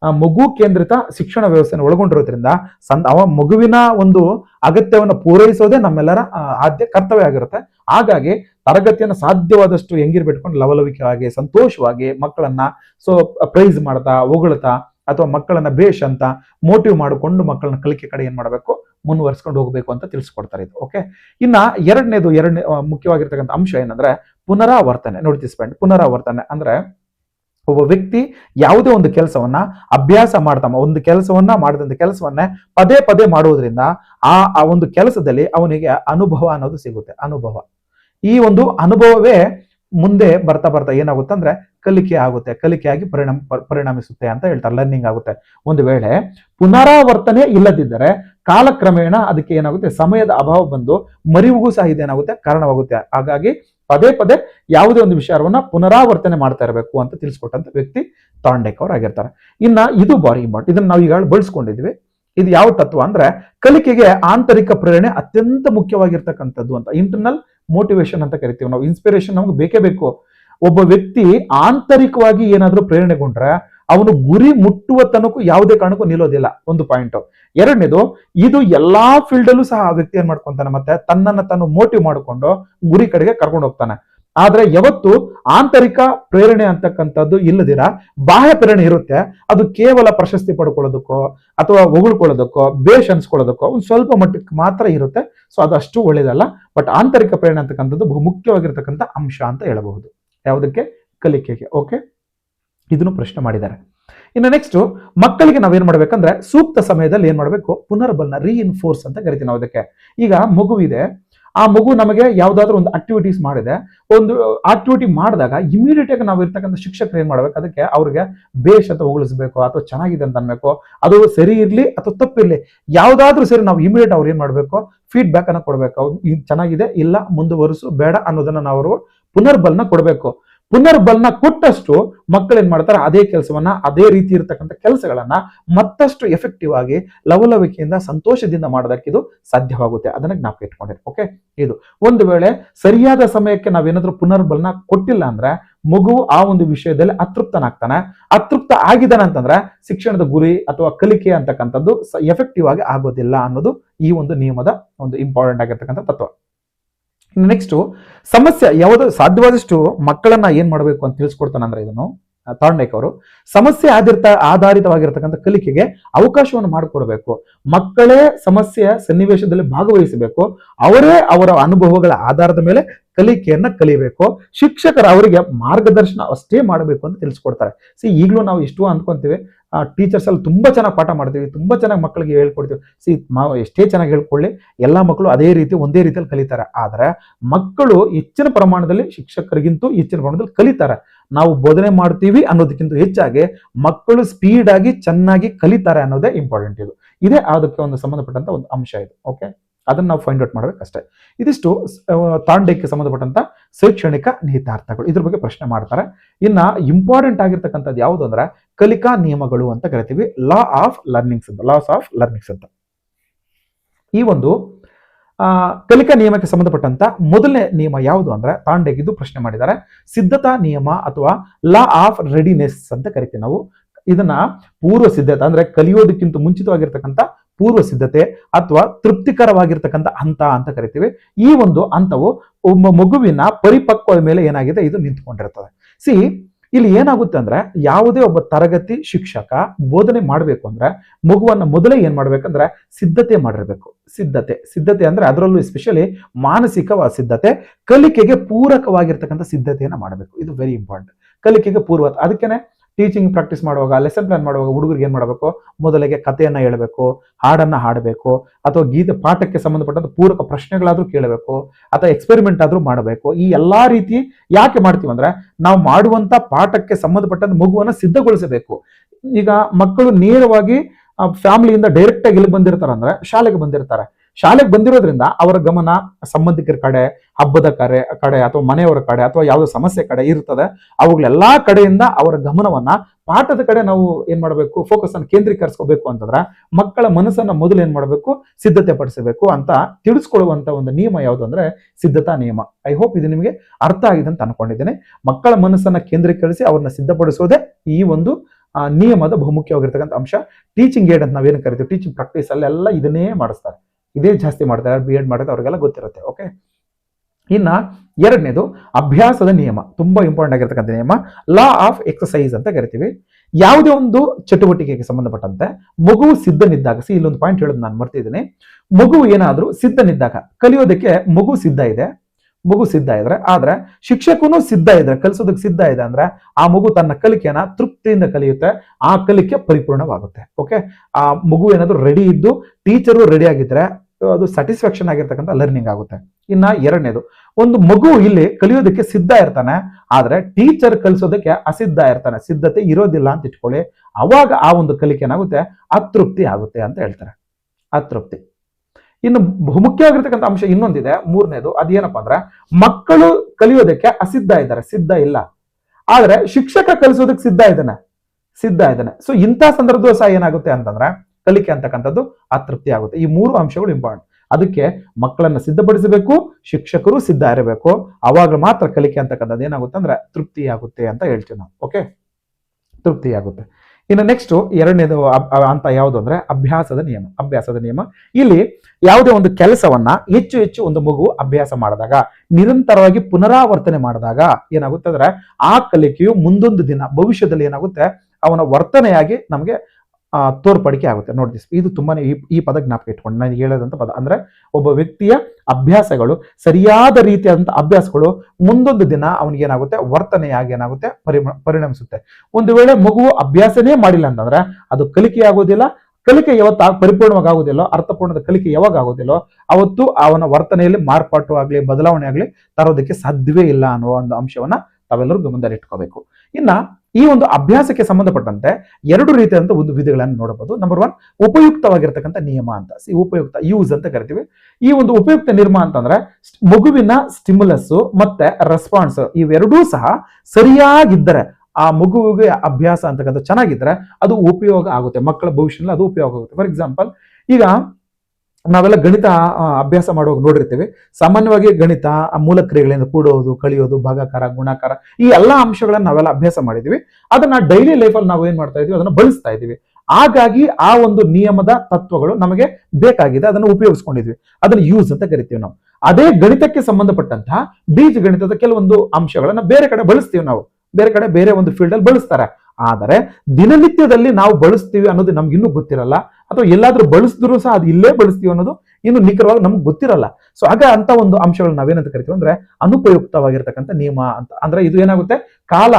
ಮಗು ಕೇಂದ್ರಿತ ಶಿಕ್ಷಣ ವ್ಯವಸ್ಥೆಯನ್ನು ಒಳಗೊಂಡಿರೋದ್ರಿಂದ ಸಂದ ಅವ ಮಗುವಿನ ಒಂದು ಅಗತ್ಯವನ್ನು ಪೂರೈಸೋದೇ ನಮ್ಮೆಲ್ಲರ ಆದ್ಯ ಕರ್ತವ್ಯ ಆಗಿರುತ್ತೆ. ಹಾಗಾಗಿ ತರಗತಿಯನ್ನು ಸಾಧ್ಯವಾದಷ್ಟು ಹೆಂಗಿರ್ಬಿಟ್ಕೊಂಡು ಲವಲವಿಕವಾಗಿ ಸಂತೋಷವಾಗಿ ಮಕ್ಕಳನ್ನ, ಸೊ ಪ್ರೈಸ್ ಮಾಡ್ತಾ, ಹೊಗಳ್ತಾ, ಅಥವಾ ಮಕ್ಕಳನ್ನ ಬೇಷ್ ಅಂತ ಮೋಟಿವ್ ಮಾಡಿಕೊಂಡು ಮಕ್ಕಳನ್ನ ಕಲಿಕೆ ಕಡೆ ಏನ್ ಮಾಡಬೇಕು? ಮುಂದುವರ್ಸ್ಕೊಂಡು ಹೋಗ್ಬೇಕು ಅಂತ ತಿಳಿಸ್ಕೊಡ್ತಾರೆ ಇದು. ಓಕೆ ಇನ್ನ ಎರಡನೇದು, ಎರಡನೇ ಮುಖ್ಯವಾಗಿರ್ತಕ್ಕಂಥ ಅಂಶ ಏನಂದ್ರೆ ಪುನರಾವರ್ತನೆ. ನೋಟಿಸ್ಪೆಂಡ್ ಪುನರಾವರ್ತನೆ ಅಂದ್ರೆ ಒಬ್ಬ ವ್ಯಕ್ತಿ ಯಾವುದೇ ಒಂದು ಕೆಲಸವನ್ನ ಅಭ್ಯಾಸ ಮಾಡ್ತಾ ಒಂದು ಕೆಲಸವನ್ನ ಮಾಡಿದಂತ ಕೆಲಸವನ್ನೇ ಪದೇ ಪದೇ ಮಾಡುವುದರಿಂದ ಆ ಆ ಒಂದು ಕೆಲಸದಲ್ಲಿ ಅವನಿಗೆ ಅನುಭವ ಅನ್ನೋದು ಸಿಗುತ್ತೆ, ಅನುಭವ. ಈ ಒಂದು ಅನುಭವವೇ ಮುಂದೆ ಬರ್ತಾ ಬರ್ತಾ ಏನಾಗುತ್ತೆ ಅಂದ್ರೆ ಕಲಿಕೆ ಆಗುತ್ತೆ, ಕಲಿಕೆಯಾಗಿ ಪರಿಣಾಮ ಪರಿಣಾಮಿಸುತ್ತೆ ಪರಿಣಮಿಸುತ್ತೆ ಅಂತ ಹೇಳ್ತಾರೆ ಲರ್ನಿಂಗ್ ಆಗುತ್ತೆ. ಒಂದು ವೇಳೆ ಪುನರಾವರ್ತನೆ ಇಲ್ಲದಿದ್ದರೆ ಕಾಲಕ್ರಮೇಣ ಅದಕ್ಕೆ ಏನಾಗುತ್ತೆ, ಸಮಯದ ಅಭಾವ ಬಂದು ಮರಿವಿಗೂ ಸಹ ಇದೇನಾಗುತ್ತೆ, ಕಾರಣವಾಗುತ್ತೆ. ಹಾಗಾಗಿ ಪದೇ ಪದೇ ಯಾವುದೇ ಒಂದು ವಿಚಾರವನ್ನ ಪುನರಾವರ್ತನೆ ಮಾಡ್ತಾ ಇರಬೇಕು ಅಂತ ತಿಳಿಸ್ಕೊಟ್ಟಂತ ವ್ಯಕ್ತಿ ತಾಂಡೇಕ್ ಅವ್ರು ಆಗಿರ್ತಾರೆ. ಇನ್ನ ಇದು ಬಾರಿ ಇಂಪಾರ್ಟೆಂಟ್ ಇದನ್ನ ನಾವು ಈಗ ಬಳಸ್ಕೊಂಡಿದ್ವಿ. ಇದು ಯಾವ ತತ್ವ ಅಂದ್ರೆ ಕಲಿಕೆಗೆ ಆಂತರಿಕ ಪ್ರೇರಣೆ ಅತ್ಯಂತ ಮುಖ್ಯವಾಗಿರ್ತಕ್ಕಂಥದ್ದು ಅಂತ. ಇಂಟರ್ನಲ್ ಮೋಟಿವೇಶನ್ ಅಂತ ಕರಿತೀವಿ ನಾವು. ಇನ್ಸ್ಪಿರೇಷನ್ ನಮ್ಗೆ ಬೇಕೇ ಬೇಕು. ಒಬ್ಬ ವ್ಯಕ್ತಿ ಆಂತರಿಕವಾಗಿ ಏನಾದ್ರೂ ಪ್ರೇರಣೆಗೊಂಡ್ರೆ ಅವನು ಗುರಿ ಮುಟ್ಟುವ ತನಕ ಯಾವುದೇ ಕಾರಣಕ್ಕೂ ನಿಲ್ಲೋದಿಲ್ಲ. ಒಂದು ಪಾಯಿಂಟ್ ಎರಡನೇದು, ಇದು ಎಲ್ಲಾ ಫೀಲ್ಡ್ ಅಲ್ಲೂ ಸಹ ಆ ವ್ಯಕ್ತಿ ಏನ್ ಮಾಡ್ಕೊಂತಾನೆ ಮತ್ತೆ? ತನ್ನನ್ನ ತಾನು ಮೋಟಿವ್ ಮಾಡಿಕೊಂಡು ಗುರಿ ಕಡೆಗೆ ಕರ್ಕೊಂಡು ಹೋಗ್ತಾನೆ. ಆದ್ರೆ ಯಾವತ್ತು ಆಂತರಿಕ ಪ್ರೇರಣೆ ಅಂತಕ್ಕಂಥದ್ದು ಇಲ್ಲದಿರ ಬಾಹ್ಯ ಪ್ರೇರಣೆ ಇರುತ್ತೆ. ಅದು ಕೇವಲ ಪ್ರಶಸ್ತಿ ಪಡ್ಕೊಳ್ಳೋದಕ್ಕೋ, ಅಥವಾ ಹೊಗಳ್ಕೊಳ್ಳೋದಕ್ಕೋ, ಬೇಷ್ ಅನ್ಸ್ಕೊಳ್ಳೋದಕ್ಕೋ ಒಂದು ಸ್ವಲ್ಪ ಮಟ್ಟಕ್ಕೆ ಮಾತ್ರ ಇರುತ್ತೆ. ಸೊ ಅದು ಅಷ್ಟು ಒಳ್ಳೇದಲ್ಲ. ಬಟ್ ಆಂತರಿಕ ಪ್ರೇರಣೆ ಅಂತಕ್ಕಂಥದ್ದು ಬಹು ಮುಖ್ಯವಾಗಿರ್ತಕ್ಕಂಥ ಅಂಶ ಅಂತ ಹೇಳಬಹುದು. ಯಾವುದಕ್ಕೆ? ಕಲಿಕೆಗೆ. ಓಕೆ ಇದನ್ನು ಪ್ರಶ್ನೆ ಮಾಡಿದ್ದಾರೆ. ಇನ್ನು ನೆಕ್ಸ್ಟ್ ಮಕ್ಕಳಿಗೆ ನಾವೇನ್ ಮಾಡ್ಬೇಕಂದ್ರೆ ಸೂಕ್ತ ಸಮಯದಲ್ಲಿ ಏನ್ ಮಾಡಬೇಕು? ಪುನರ್ಬಲನ ರೀಇನ್ಫೋರ್ಸ್ ಅಂತ ಕರಿತೀವಿ ನಾವು ಅದಕ್ಕೆ ಈಗ ಮಗುವಿದೆ, ಆ ಮಗು ನಮಗೆ ಯಾವ್ದಾದ್ರು ಒಂದು ಆಕ್ಟಿವಿಟೀಸ್ ಮಾಡಿದೆ, ಒಂದು ಆಕ್ಟಿವಿಟಿ ಮಾಡಿದಾಗ ಇಮಿಡಿಯೇಟ್ ಆಗಿ ನಾವು ಇರ್ತಕ್ಕಂಥ ಶಿಕ್ಷಕರು ಏನ್ ಮಾಡ್ಬೇಕು? ಅದಕ್ಕೆ ಅವ್ರಿಗೆ ಬೇಷ್ ಅಂತ ಹೊಗಳಿಸ್ಬೇಕು ಅಥವಾ ಚೆನ್ನಾಗಿದೆ ಅಂತ ಅನ್ಬೇಕು. ಅದು ಸರಿ ಇರ್ಲಿ ಅಥವಾ ತಪ್ಪಿರಲಿ ಯಾವ್ದಾದ್ರೂ ಸರಿ ನಾವು ಇಮಿಡಿಯೇಟ್ ಅವ್ರು ಏನ್ ಮಾಡ್ಬೇಕು? ಫೀಡ್ಬ್ಯಾಕ್ ಅನ್ನ ಕೊಡ್ಬೇಕು. ಚೆನ್ನಾಗಿದೆ, ಇಲ್ಲ, ಮುಂದುವರಿಸು, ಬೇಡ ಅನ್ನೋದನ್ನ ನಾವು ಪುನರ್ಬಲನ ಕೊಡಬೇಕು. ಪುನರ್ಬಲನ ಕೊಟ್ಟಷ್ಟು ಮಕ್ಕಳು ಏನ್ ಮಾಡ್ತಾರೆ? ಅದೇ ಕೆಲಸವನ್ನ, ಅದೇ ರೀತಿ ಇರತಕ್ಕಂಥ ಕೆಲಸಗಳನ್ನ ಮತ್ತಷ್ಟು ಎಫೆಕ್ಟಿವ್ ಆಗಿ ಲವಲವಿಕೆಯಿಂದ, ಸಂತೋಷದಿಂದ ಮಾಡೋದಕ್ಕೆ ಇದು ಸಾಧ್ಯವಾಗುತ್ತೆ. ಅದನ್ನ ಜ್ಞಾಪಕ ಇಟ್ಕೊಂಡಿರಿ ಓಕೆ ಇದು ಒಂದು ವೇಳೆ ಸರಿಯಾದ ಸಮಯಕ್ಕೆ ನಾವೇನಾದ್ರೂ ಪುನರ್ಬಲನ ಕೊಟ್ಟಿಲ್ಲ ಅಂದ್ರೆ ಮಗು ಆ ಒಂದು ವಿಷಯದಲ್ಲಿ ಅತೃಪ್ತನಾಗ್ತಾನೆ. ಅತೃಪ್ತ ಆಗಿದ್ದಾನೆ ಅಂತಂದ್ರೆ ಶಿಕ್ಷಣದ ಗುರಿ ಅಥವಾ ಕಲಿಕೆ ಅಂತಕ್ಕಂಥದ್ದು ಎಫೆಕ್ಟಿವ್ ಆಗಿ ಆಗೋದಿಲ್ಲ ಅನ್ನೋದು ಈ ಒಂದು ನಿಯಮದ ಒಂದು ಇಂಪಾರ್ಟೆಂಟ್ ಆಗಿರ್ತಕ್ಕಂಥ ತತ್ವ. ನೆಕ್ಸ್ಟ್ ಸಮಸ್ಯೆ ಯಾವುದು ಸಾಧ್ಯವಾದಷ್ಟು ಮಕ್ಕಳನ್ನ ಏನ್ ಮಾಡಬೇಕು ಅಂತ ತಿಳಿಸ್ಕೊಡ್ತಾನಂದ್ರೆ ಇದನ್ನು ತಾಂಡೇಕ್ ಅವರು, ಸಮಸ್ಯೆ ಆಧಾರಿತ ಆಧಾರಿತವಾಗಿರ್ತಕ್ಕಂಥ ಕಲಿಕೆಗೆ ಅವಕಾಶವನ್ನು ಮಾಡಿಕೊಡ್ಬೇಕು. ಮಕ್ಕಳೇ ಸಮಸ್ಯೆಯ ಸನ್ನಿವೇಶದಲ್ಲಿ ಭಾಗವಹಿಸಬೇಕು. ಅವರೇ ಅವರ ಅನುಭವಗಳ ಆಧಾರದ ಮೇಲೆ ಕಲಿಕೆಯನ್ನ ಕಲಿಬೇಕು. ಶಿಕ್ಷಕರು ಅವರಿಗೆ ಮಾರ್ಗದರ್ಶನ ಅಷ್ಟೇ ಮಾಡಬೇಕು ಅಂತ ತಿಳಿಸ್ಕೊಡ್ತಾರೆ. ಸಿ ಈಗಲೂ ನಾವು ಇಷ್ಟು ಅಂದ್ಕೊಂತೀವಿ. ಟೀಚರ್ಸ್ ಅಲ್ಲಿ ತುಂಬಾ ಚೆನ್ನಾಗಿ ಪಾಠ ಮಾಡ್ತೀವಿ, ತುಂಬಾ ಚೆನ್ನಾಗಿ ಮಕ್ಕಳಿಗೆ ಹೇಳ್ಕೊಡ್ತೀವಿ. ಸಿ ಮಾ, ಎಷ್ಟೇ ಚೆನ್ನಾಗಿ ಹೇಳ್ಕೊಳ್ಳಿ ಎಲ್ಲಾ ಮಕ್ಕಳು ಅದೇ ರೀತಿ, ಒಂದೇ ರೀತಿಯಲ್ಲಿ ಕಲಿತಾರೆ. ಆದರೆ ಮಕ್ಕಳು ಹೆಚ್ಚಿನ ಪ್ರಮಾಣದಲ್ಲಿ ಶಿಕ್ಷಕರಿಗಿಂತೂ ಹೆಚ್ಚಿನ ಪ್ರಮಾಣದಲ್ಲಿ ಕಲಿತಾರೆ. ನಾವು ಬೋಧನೆ ಮಾಡ್ತೀವಿ ಅನ್ನೋದಕ್ಕಿಂತ ಹೆಚ್ಚಾಗಿ ಮಕ್ಕಳು ಸ್ಪೀಡ್ ಆಗಿ ಚೆನ್ನಾಗಿ ಕಲಿತಾರೆ ಅನ್ನೋದೇ ಇಂಪಾರ್ಟೆಂಟ್ ಇದು. ಇದೇ ಅದಕ್ಕೆ ಒಂದು ಸಂಬಂಧಪಟ್ಟಂತ ಒಂದು ಅಂಶ ಇದು. ಓಕೆ ಅದನ್ನ ನಾವು ಫೈಂಡ್ ಔಟ್ ಮಾಡಬೇಕಷ್ಟೇ ಇದಿಷ್ಟು ತಾಂಡೇಕ್ಕೆ ಸಂಬಂಧಪಟ್ಟಂತ ಶೈಕ್ಷಣಿಕ ನಿಹಿತಾರ್ಥಗಳು. ಇದ್ರ ಬಗ್ಗೆ ಪ್ರಶ್ನೆ ಮಾಡ್ತಾರೆ. ಇನ್ನ ಇಂಪಾರ್ಟೆಂಟ್ ಆಗಿರ್ತಕ್ಕಂಥದ್ದು ಯಾವುದು ಅಂದ್ರೆ, ಕಲಿಕಾ ನಿಯಮಗಳು ಅಂತ ಕರಿತೀವಿ. ಲಾ ಆಫ್ ಲರ್ನಿಂಗ್ಸ್ ಅಂತ ಲಾಸ್ ಆಫ್ ಲರ್ನಿಂಗ್ಸ್ ಅಂತ. ಈ ಒಂದು ಕಲಿಕಾ ನಿಯಮಕ್ಕೆ ಸಂಬಂಧಪಟ್ಟಂತ ಮೊದಲನೇ ನಿಯಮ ಯಾವುದು ಅಂದ್ರೆ ತಾಂಡೇಕ್ ಇದು ಪ್ರಶ್ನೆ ಮಾಡಿದ್ದಾರೆ. ಸಿದ್ಧತಾ ನಿಯಮ ಅಥವಾ ಲಾ ಆಫ್ ರೆಡಿನೆಸ್ ಅಂತ ಕರಿತೀವಿ ನಾವು. ಇದನ್ನ ಪೂರ್ವ ಸಿದ್ಧತೆ ಅಂದ್ರೆ ಕಲಿಯೋದಕ್ಕಿಂತ ಮುಂಚಿತವಾಗಿರ್ತಕ್ಕಂಥ ಪೂರ್ವ ಸಿದ್ಧತೆ ಅಥವಾ ತೃಪ್ತಿಕರವಾಗಿರ್ತಕ್ಕಂಥ ಹಂತ ಅಂತ ಕರಿತೀವಿ. ಈ ಒಂದು ಹಂತವು ಒಬ್ಬ ಮಗುವಿನ ಪರಿಪಕ್ವದ ಮೇಲೆ ಏನಾಗಿದೆ? ಇದು ನಿಂತ್ಕೊಂಡಿರ್ತದೆ. ಸಿ ಇಲ್ಲಿ ಏನಾಗುತ್ತೆ ಅಂದ್ರೆ ಯಾವುದೇ ಒಬ್ಬ ತರಗತಿ ಶಿಕ್ಷಕ ಬೋಧನೆ ಮಾಡಬೇಕು ಅಂದ್ರೆ ಮಗುವನ್ನ ಮೊದಲೇ ಏನ್ ಮಾಡ್ಬೇಕಂದ್ರೆ ಸಿದ್ಧತೆ ಮಾಡಿರ್ಬೇಕು. ಸಿದ್ಧತೆ. ಸಿದ್ಧತೆ ಅಂದ್ರೆ ಅದರಲ್ಲೂ ಎಸ್ಪೆಷಲಿ ಮಾನಸಿಕ ಸಿದ್ಧತೆ, ಕಲಿಕೆಗೆ ಪೂರಕವಾಗಿರ್ತಕ್ಕಂಥ ಸಿದ್ಧತೆಯನ್ನ ಮಾಡಬೇಕು. ಇದು ವೆರಿ ಇಂಪಾರ್ಟೆಂಟ್ ಕಲಿಕೆಗೆ ಪೂರ್ವ. ಅದಕ್ಕೇನೆ ಟೀಚಿಂಗ್ ಪ್ರಾಕ್ಟೀಸ್ ಮಾಡುವಾಗ ಲೆಸನ್ ಪ್ಲಾನ್ ಮಾಡುವಾಗ ಹುಡುಗರಿಗೆ ಏನು ಮಾಡಬೇಕು? ಮೊದಲಿಗೆ ಕಥೆಯನ್ನು ಹೇಳಬೇಕು, ಹಾಡನ್ನು ಹಾಡಬೇಕು, ಅಥವಾ ಗೀತೆ ಪಾಠಕ್ಕೆ ಸಂಬಂಧಪಟ್ಟಂತ ಪೂರಕ ಪ್ರಶ್ನೆಗಳಾದರೂ ಕೇಳಬೇಕು, ಅಥವಾ ಎಕ್ಸ್ಪೆರಿಮೆಂಟ್ ಆದರೂ ಮಾಡಬೇಕು. ಈ ಎಲ್ಲ ರೀತಿ ಯಾಕೆ ಮಾಡ್ತೀವಂದ್ರೆ ನಾವು ಮಾಡುವಂಥ ಪಾಠಕ್ಕೆ ಸಂಬಂಧಪಟ್ಟಂತ ಮಗುವನ್ನು ಸಿದ್ಧಗೊಳಿಸಬೇಕು. ಈಗ ಮಕ್ಕಳು ನೇರವಾಗಿ ಫ್ಯಾಮಿಲಿಯಿಂದ ಡೈರೆಕ್ಟಾಗಿ ಇಲ್ಲಿ ಬಂದಿರ್ತಾರೆ ಅಂದ್ರೆ, ಶಾಲೆಗೆ ಬಂದಿರ್ತಾರೆ. ಶಾಲೆಗೆ ಬಂದಿರೋದ್ರಿಂದ ಅವರ ಗಮನ ಸಂಬಂಧಿಕರ ಕಡೆ, ಹಬ್ಬದ ಕಡೆ ಕಡೆ ಅಥವಾ ಮನೆಯವರ ಕಡೆ ಅಥವಾ ಯಾವುದೋ ಸಮಸ್ಯೆ ಕಡೆ ಇರ್ತದೆ, ಅವುಗಳೆಲ್ಲಾ ಕಡೆಯಿಂದ ಅವರ ಗಮನವನ್ನ ಪಾಠದ ಕಡೆ ನಾವು ಏನ್ ಮಾಡಬೇಕು ಫೋಕಸ್ ಅನ್ನು ಕೇಂದ್ರೀಕರಿಸ್ಕೋಬೇಕು ಅಂತಂದ್ರೆ ಮಕ್ಕಳ ಮನಸ್ಸನ್ನ ಮೊದಲು ಏನ್ ಮಾಡಬೇಕು, ಸಿದ್ಧತೆ ಪಡಿಸಬೇಕು ಅಂತ ತಿಳಿಸ್ಕೊಳ್ಳುವಂತ ಒಂದು ನಿಯಮ ಯಾವುದು ಅಂದ್ರೆ ಸಿದ್ಧತಾ ನಿಯಮ. ಐ ಹೋಪ್ ಇದು ನಿಮಗೆ ಅರ್ಥ ಆಗಿದೆ ಅಂತ ಅನ್ಕೊಂಡಿದ್ದೇನೆ. ಮಕ್ಕಳ ಮನಸ್ಸನ್ನ ಕೇಂದ್ರೀಕರಿಸಿ ಅವ್ರನ್ನ ಸಿದ್ಧಪಡಿಸೋದೇ ಈ ಒಂದು ನಿಯಮದ ಬಹುಮುಖ್ಯವಾಗಿರ್ತಕ್ಕಂಥ ಅಂಶ. ಟೀಚಿಂಗ್ ಏಡ್ ಅಂತ ನಾವೇನು ಕರಿತೀವಿ ಟೀಚಿಂಗ್ ಪ್ರಾಕ್ಟೀಸ್ ಅಲ್ಲೆಲ್ಲ ಇದನ್ನೇ ಮಾಡಿಸ್ತಾರೆ. ಇದೇ ಜಾಸ್ತಿ ಮಾಡ್ತಾರೆ ಬಿ ಎಡ್ ಮಾಡಿದ್ರೆ ಅವ್ರಿಗೆಲ್ಲ ಗೊತ್ತಿರುತ್ತೆ ಓಕೆ ಇನ್ನ ಎರಡನೇದು ಅಭ್ಯಾಸದ ನಿಯಮ, ತುಂಬಾ ಇಂಪಾರ್ಟೆಂಟ್ ಆಗಿರ್ತಕ್ಕಂಥ ನಿಯಮ ಲಾ ಆಫ್ ಎಕ್ಸಸೈಸ್ ಅಂತ ಕರಿತೀವಿ. ಯಾವುದೇ ಒಂದು ಚಟುವಟಿಕೆಗೆ ಸಂಬಂಧಪಟ್ಟಂತೆ ಮಗು ಸಿದ್ಧನಿದ್ದಾಗ, ಸಿ, ಇಲ್ಲೊಂದು ಪಾಯಿಂಟ್ ಹೇಳೋದು ನಾನು ಮರ್ತಿದ್ದೀನಿ. ಮಗು ಏನಾದ್ರೂ ಸಿದ್ಧನಿದ್ದಾಗ, ಕಲಿಯೋದಕ್ಕೆ ಮಗು ಸಿದ್ಧ ಇದೆ, ಮಗು ಸಿದ್ಧ ಇದ್ರೆ, ಆದ್ರೆ ಶಿಕ್ಷಕನು ಸಿದ್ಧ ಇದ್ರೆ, ಕಲಿಸೋದಕ್ಕೆ ಸಿದ್ಧ ಇದೆ ಅಂದ್ರೆ, ಆ ಮಗು ತನ್ನ ಕಲಿಕೆಯನ್ನ ತೃಪ್ತಿಯಿಂದ ಕಲಿಯುತ್ತೆ, ಆ ಕಲಿಕೆ ಪರಿಪೂರ್ಣವಾಗುತ್ತೆ ಓಕೆ ಆ ಮಗು ಏನಾದ್ರು ರೆಡಿ ಇದ್ದು ಟೀಚರು ರೆಡಿ ಆಗಿದ್ರೆ ಅದು ಸ್ಯಾಟಿಸ್ಫ್ಯಾಕ್ಷನ್ ಆಗಿರ್ತಕ್ಕಂಥ ಲರ್ನಿಂಗ್ ಆಗುತ್ತೆ. ಇನ್ನ ಎರಡನೇದು, ಒಂದು ಮಗು ಇಲ್ಲಿ ಕಲಿಯೋದಕ್ಕೆ ಸಿದ್ಧ ಇರ್ತಾನೆ, ಆದ್ರೆ ಟೀಚರ್ ಕಲಿಸೋದಕ್ಕೆ ಅಸಿದ್ಧ ಇರ್ತಾನೆ, ಸಿದ್ಧತೆ ಇರೋದಿಲ್ಲ ಅಂತ ಇಟ್ಕೊಳ್ಳಿ. ಅವಾಗ ಆ ಒಂದು ಕಲಿಕೆ ಏನಾಗುತ್ತೆ? ಅತೃಪ್ತಿ ಆಗುತ್ತೆ ಅಂತ ಹೇಳ್ತಾರೆ. ಅತೃಪ್ತಿ. ಇನ್ನು ಬಹುಮುಖ್ಯವಾಗಿರ್ತಕ್ಕಂಥ ಅಂಶ ಇನ್ನೊಂದಿದೆ, ಮೂರನೇದು, ಅದೇನಪ್ಪ ಅಂದ್ರೆ ಮಕ್ಕಳು ಕಲಿಯೋದಕ್ಕೆ ಅಸಿದ್ಧ ಇದ್ದಾರೆ, ಸಿದ್ಧ ಇಲ್ಲ. ಆದ್ರೆ ಶಿಕ್ಷಕ ಕಲಿಸೋದಕ್ಕೆ ಸಿದ್ಧ ಇದ್ದಾನೆ ಸಿದ್ಧ ಇದ್ದಾನೆ. ಸೊ ಇಂಥ ಸಂದರ್ಭದ ಸಹ ಏನಾಗುತ್ತೆ ಅಂತಂದ್ರೆ ಕಲಿಕೆ ಅಂತಕ್ಕಂಥದ್ದು ಅತೃಪ್ತಿ ಆಗುತ್ತೆ. ಈ ಮೂರು ಅಂಶಗಳು ಇಂಪಾರ್ಟೆಂಟ್ ಅದಕ್ಕೆ ಮಕ್ಕಳನ್ನ ಸಿದ್ಧಪಡಿಸಬೇಕು, ಶಿಕ್ಷಕರು ಸಿದ್ಧ ಇರಬೇಕು ಅವಾಗ ಮಾತ್ರ ಕಲಿಕೆ ಅಂತಕ್ಕಂಥದ್ದು ಏನಾಗುತ್ತೆ ಅಂದ್ರೆ ತೃಪ್ತಿ ಆಗುತ್ತೆ ಅಂತ ಹೇಳ್ತೀವಿ ನಾವು. ಓಕೆ ತೃಪ್ತಿ ಆಗುತ್ತೆ. ಇನ್ನು ನೆಕ್ಸ್ಟ್ ಎರಡನೇದು ಅಂತ ಯಾವುದು ಅಂದ್ರೆ ಅಭ್ಯಾಸದ ನಿಯಮ. ಅಭ್ಯಾಸದ ನಿಯಮ. ಇಲ್ಲಿ ಯಾವುದೇ ಒಂದು ಕೆಲಸವನ್ನ ಹೆಚ್ಚು ಹೆಚ್ಚು ಒಂದು ಮಗು ಅಭ್ಯಾಸ ಮಾಡಿದಾಗ, ನಿರಂತರವಾಗಿ ಪುನರಾವರ್ತನೆ ಮಾಡಿದಾಗ ಏನಾಗುತ್ತೆ ಅಂದ್ರೆ ಆ ಕಲಿಕೆಯು ಮುಂದೊಂದು ದಿನ ಭವಿಷ್ಯದಲ್ಲಿ ಏನಾಗುತ್ತೆ, ಅವನ ವರ್ತನೆಯಾಗಿ ನಮಗೆ ತೋರ್ಪಡಿಕೆ ಆಗುತ್ತೆ. ನೋಡಿ ಇದು ತುಂಬಾನೇ ಈ ಈ ಪದ ಜ್ಞಾಪಕ ಇಟ್ಕೊಂಡು ನಾನು ಹೇಳೋದಂತ ಪದ. ಅಂದ್ರೆ ಒಬ್ಬ ವ್ಯಕ್ತಿಯ ಅಭ್ಯಾಸಗಳು, ಸರಿಯಾದ ರೀತಿಯಾದಂಥ ಅಭ್ಯಾಸಗಳು ಮುಂದೊಂದು ದಿನ ಅವನಿಗೆ ಏನಾಗುತ್ತೆ ವರ್ತನೆಯಾಗಿ ಏನಾಗುತ್ತೆ? ಪರಿಣಮಿಸುತ್ತೆ. ಒಂದು ವೇಳೆ ಮಗುವು ಅಭ್ಯಾಸನೇ ಮಾಡಿಲ್ಲ ಅಂತಂದ್ರೆ ಅದು ಕಲಿಕೆ ಆಗೋದಿಲ್ಲ. ಕಲಿಕೆ ಯಾವತ್ತು ಪರಿಪೂರ್ಣವಾಗಿ ಅರ್ಥಪೂರ್ಣದ ಕಲಿಕೆ ಯಾವಾಗ ಆಗೋದಿಲ್ಲೋ? ಅವತ್ತು ಅವನ ವರ್ತನೆಯಲ್ಲಿ ಮಾರ್ಪಾಟು ಆಗಲಿ, ಬದಲಾವಣೆ ಆಗಲಿ ತರೋದಕ್ಕೆ ಸಾಧ್ಯವೇ ಇಲ್ಲ ಅನ್ನೋ ಒಂದು ಅಂಶವನ್ನ ತಾವೆಲ್ಲರೂ ಗಮನದಲ್ಲಿ ಇಟ್ಕೋಬೇಕು. ಇನ್ನ ಈ ಒಂದು ಅಭ್ಯಾಸಕ್ಕೆ ಸಂಬಂಧಪಟ್ಟಂತೆ ಎರಡು ರೀತಿಯಾದಂಥ ಒಂದು ವಿಧಿಗಳನ್ನು ನೋಡಬಹುದು. ನಂಬರ್ ಒನ್ ಉಪಯುಕ್ತವಾಗಿರ್ತಕ್ಕಂಥ ನಿಯಮ ಅಂತ. ಉಪಯುಕ್ತ ಯೂಸ್ ಅಂತ ಕರಿತೀವಿ. ಈ ಒಂದು ಉಪಯುಕ್ತ ನಿರ್ಮ ಅಂತಂದ್ರೆ ಮಗುವಿನ ಸ್ಟಿಮ್ಯುಲಸ್ ಮತ್ತೆ ರೆಸ್ಪಾನ್ಸ್ ಇವೆರಡೂ ಸಹ ಸರಿಯಾಗಿದ್ದರೆ, ಆ ಮಗುವಿಗೆ ಅಭ್ಯಾಸ ಅಂತಕ್ಕಂಥ ಚೆನ್ನಾಗಿದ್ರೆ ಅದು ಉಪಯೋಗ ಆಗುತ್ತೆ. ಮಕ್ಕಳ ಭವಿಷ್ಯದಲ್ಲಿ ಅದು ಉಪಯೋಗ ಆಗುತ್ತೆ. ಫಾರ್ ಎಕ್ಸಾಂಪಲ್ ಈಗ ನಾವೆಲ್ಲ ಗಣಿತ ಅಭ್ಯಾಸ ಮಾಡುವಾಗ ನೋಡಿರ್ತೇವೆ. ಸಾಮಾನ್ಯವಾಗಿ ಗಣಿತ ಮೂಲ ಕ್ರಿಯೆಗಳಿಂದ ಕೂಡೋದು ಕಳಿಯೋದು ಭಾಗಾಕಾರ, ಗುಣಾಕಾರ, ಈ ಎಲ್ಲಾ ಅಂಶಗಳನ್ನ ನಾವೆಲ್ಲ ಅಭ್ಯಾಸ ಮಾಡಿದೀವಿ. ಅದನ್ನ ಡೈಲಿ ಲೈಫಲ್ಲಿ ನಾವು ಏನ್ ಮಾಡ್ತಾ ಇದೀವಿ? ಅದನ್ನ ಬಳಸ್ತಾ ಇದೀವಿ. ಹಾಗಾಗಿ ಆ ಒಂದು ನಿಯಮದ ತತ್ವಗಳು ನಮಗೆ ಬೇಕಾಗಿದೆ. ಅದನ್ನು ಉಪಯೋಗಿಸ್ಕೊಂಡಿದ್ವಿ. ಅದನ್ನ ಯೂಸ್ ಅಂತ ಕರಿತೀವಿ ನಾವು. ಅದೇ ಗಣಿತಕ್ಕೆ ಸಂಬಂಧಪಟ್ಟಂತಹ ಬೀಜ ಗಣಿತದ ಕೆಲವೊಂದು ಅಂಶಗಳನ್ನ ಬೇರೆ ಕಡೆ ಬಳಸ್ತೀವಿ ನಾವು. ಬೇರೆ ಕಡೆ ಬೇರೆ ಒಂದು ಫೀಲ್ಡ್ ಅಲ್ಲಿ ಬಳಸ್ತಾರೆ. ಆದರೆ ದಿನನಿತ್ಯದಲ್ಲಿ ನಾವು ಬಳಸ್ತೀವಿ ಅನ್ನೋದು ನಮ್ಗೆ ಇನ್ನೂ ಗೊತ್ತಿರಲ್ಲ. ಅಥವಾ ಎಲ್ಲಾದ್ರೂ ಬಳಸಿದ್ರು ಸಹ ಅದು ಇಲ್ಲೇ ಬಳಸ್ತೀವಿ ಅನ್ನೋದು ಇನ್ನು ನಿಖರವಾಗಿ ನಮ್ಗೆ ಗೊತ್ತಿರಲ್ಲ. ಸೊ ಆಗ ಅಂತ ಒಂದು ಅಂಶಗಳನ್ನ ನಾವೇನಂತ ಕರಿತೀವಿ ಅಂದ್ರೆ ಅನುಪಯುಕ್ತವಾಗಿರ್ತಕ್ಕಂಥ ನಿಯಮ ಅಂತ. ಅಂದ್ರೆ ಇದು ಏನಾಗುತ್ತೆ? ಕಾಲ,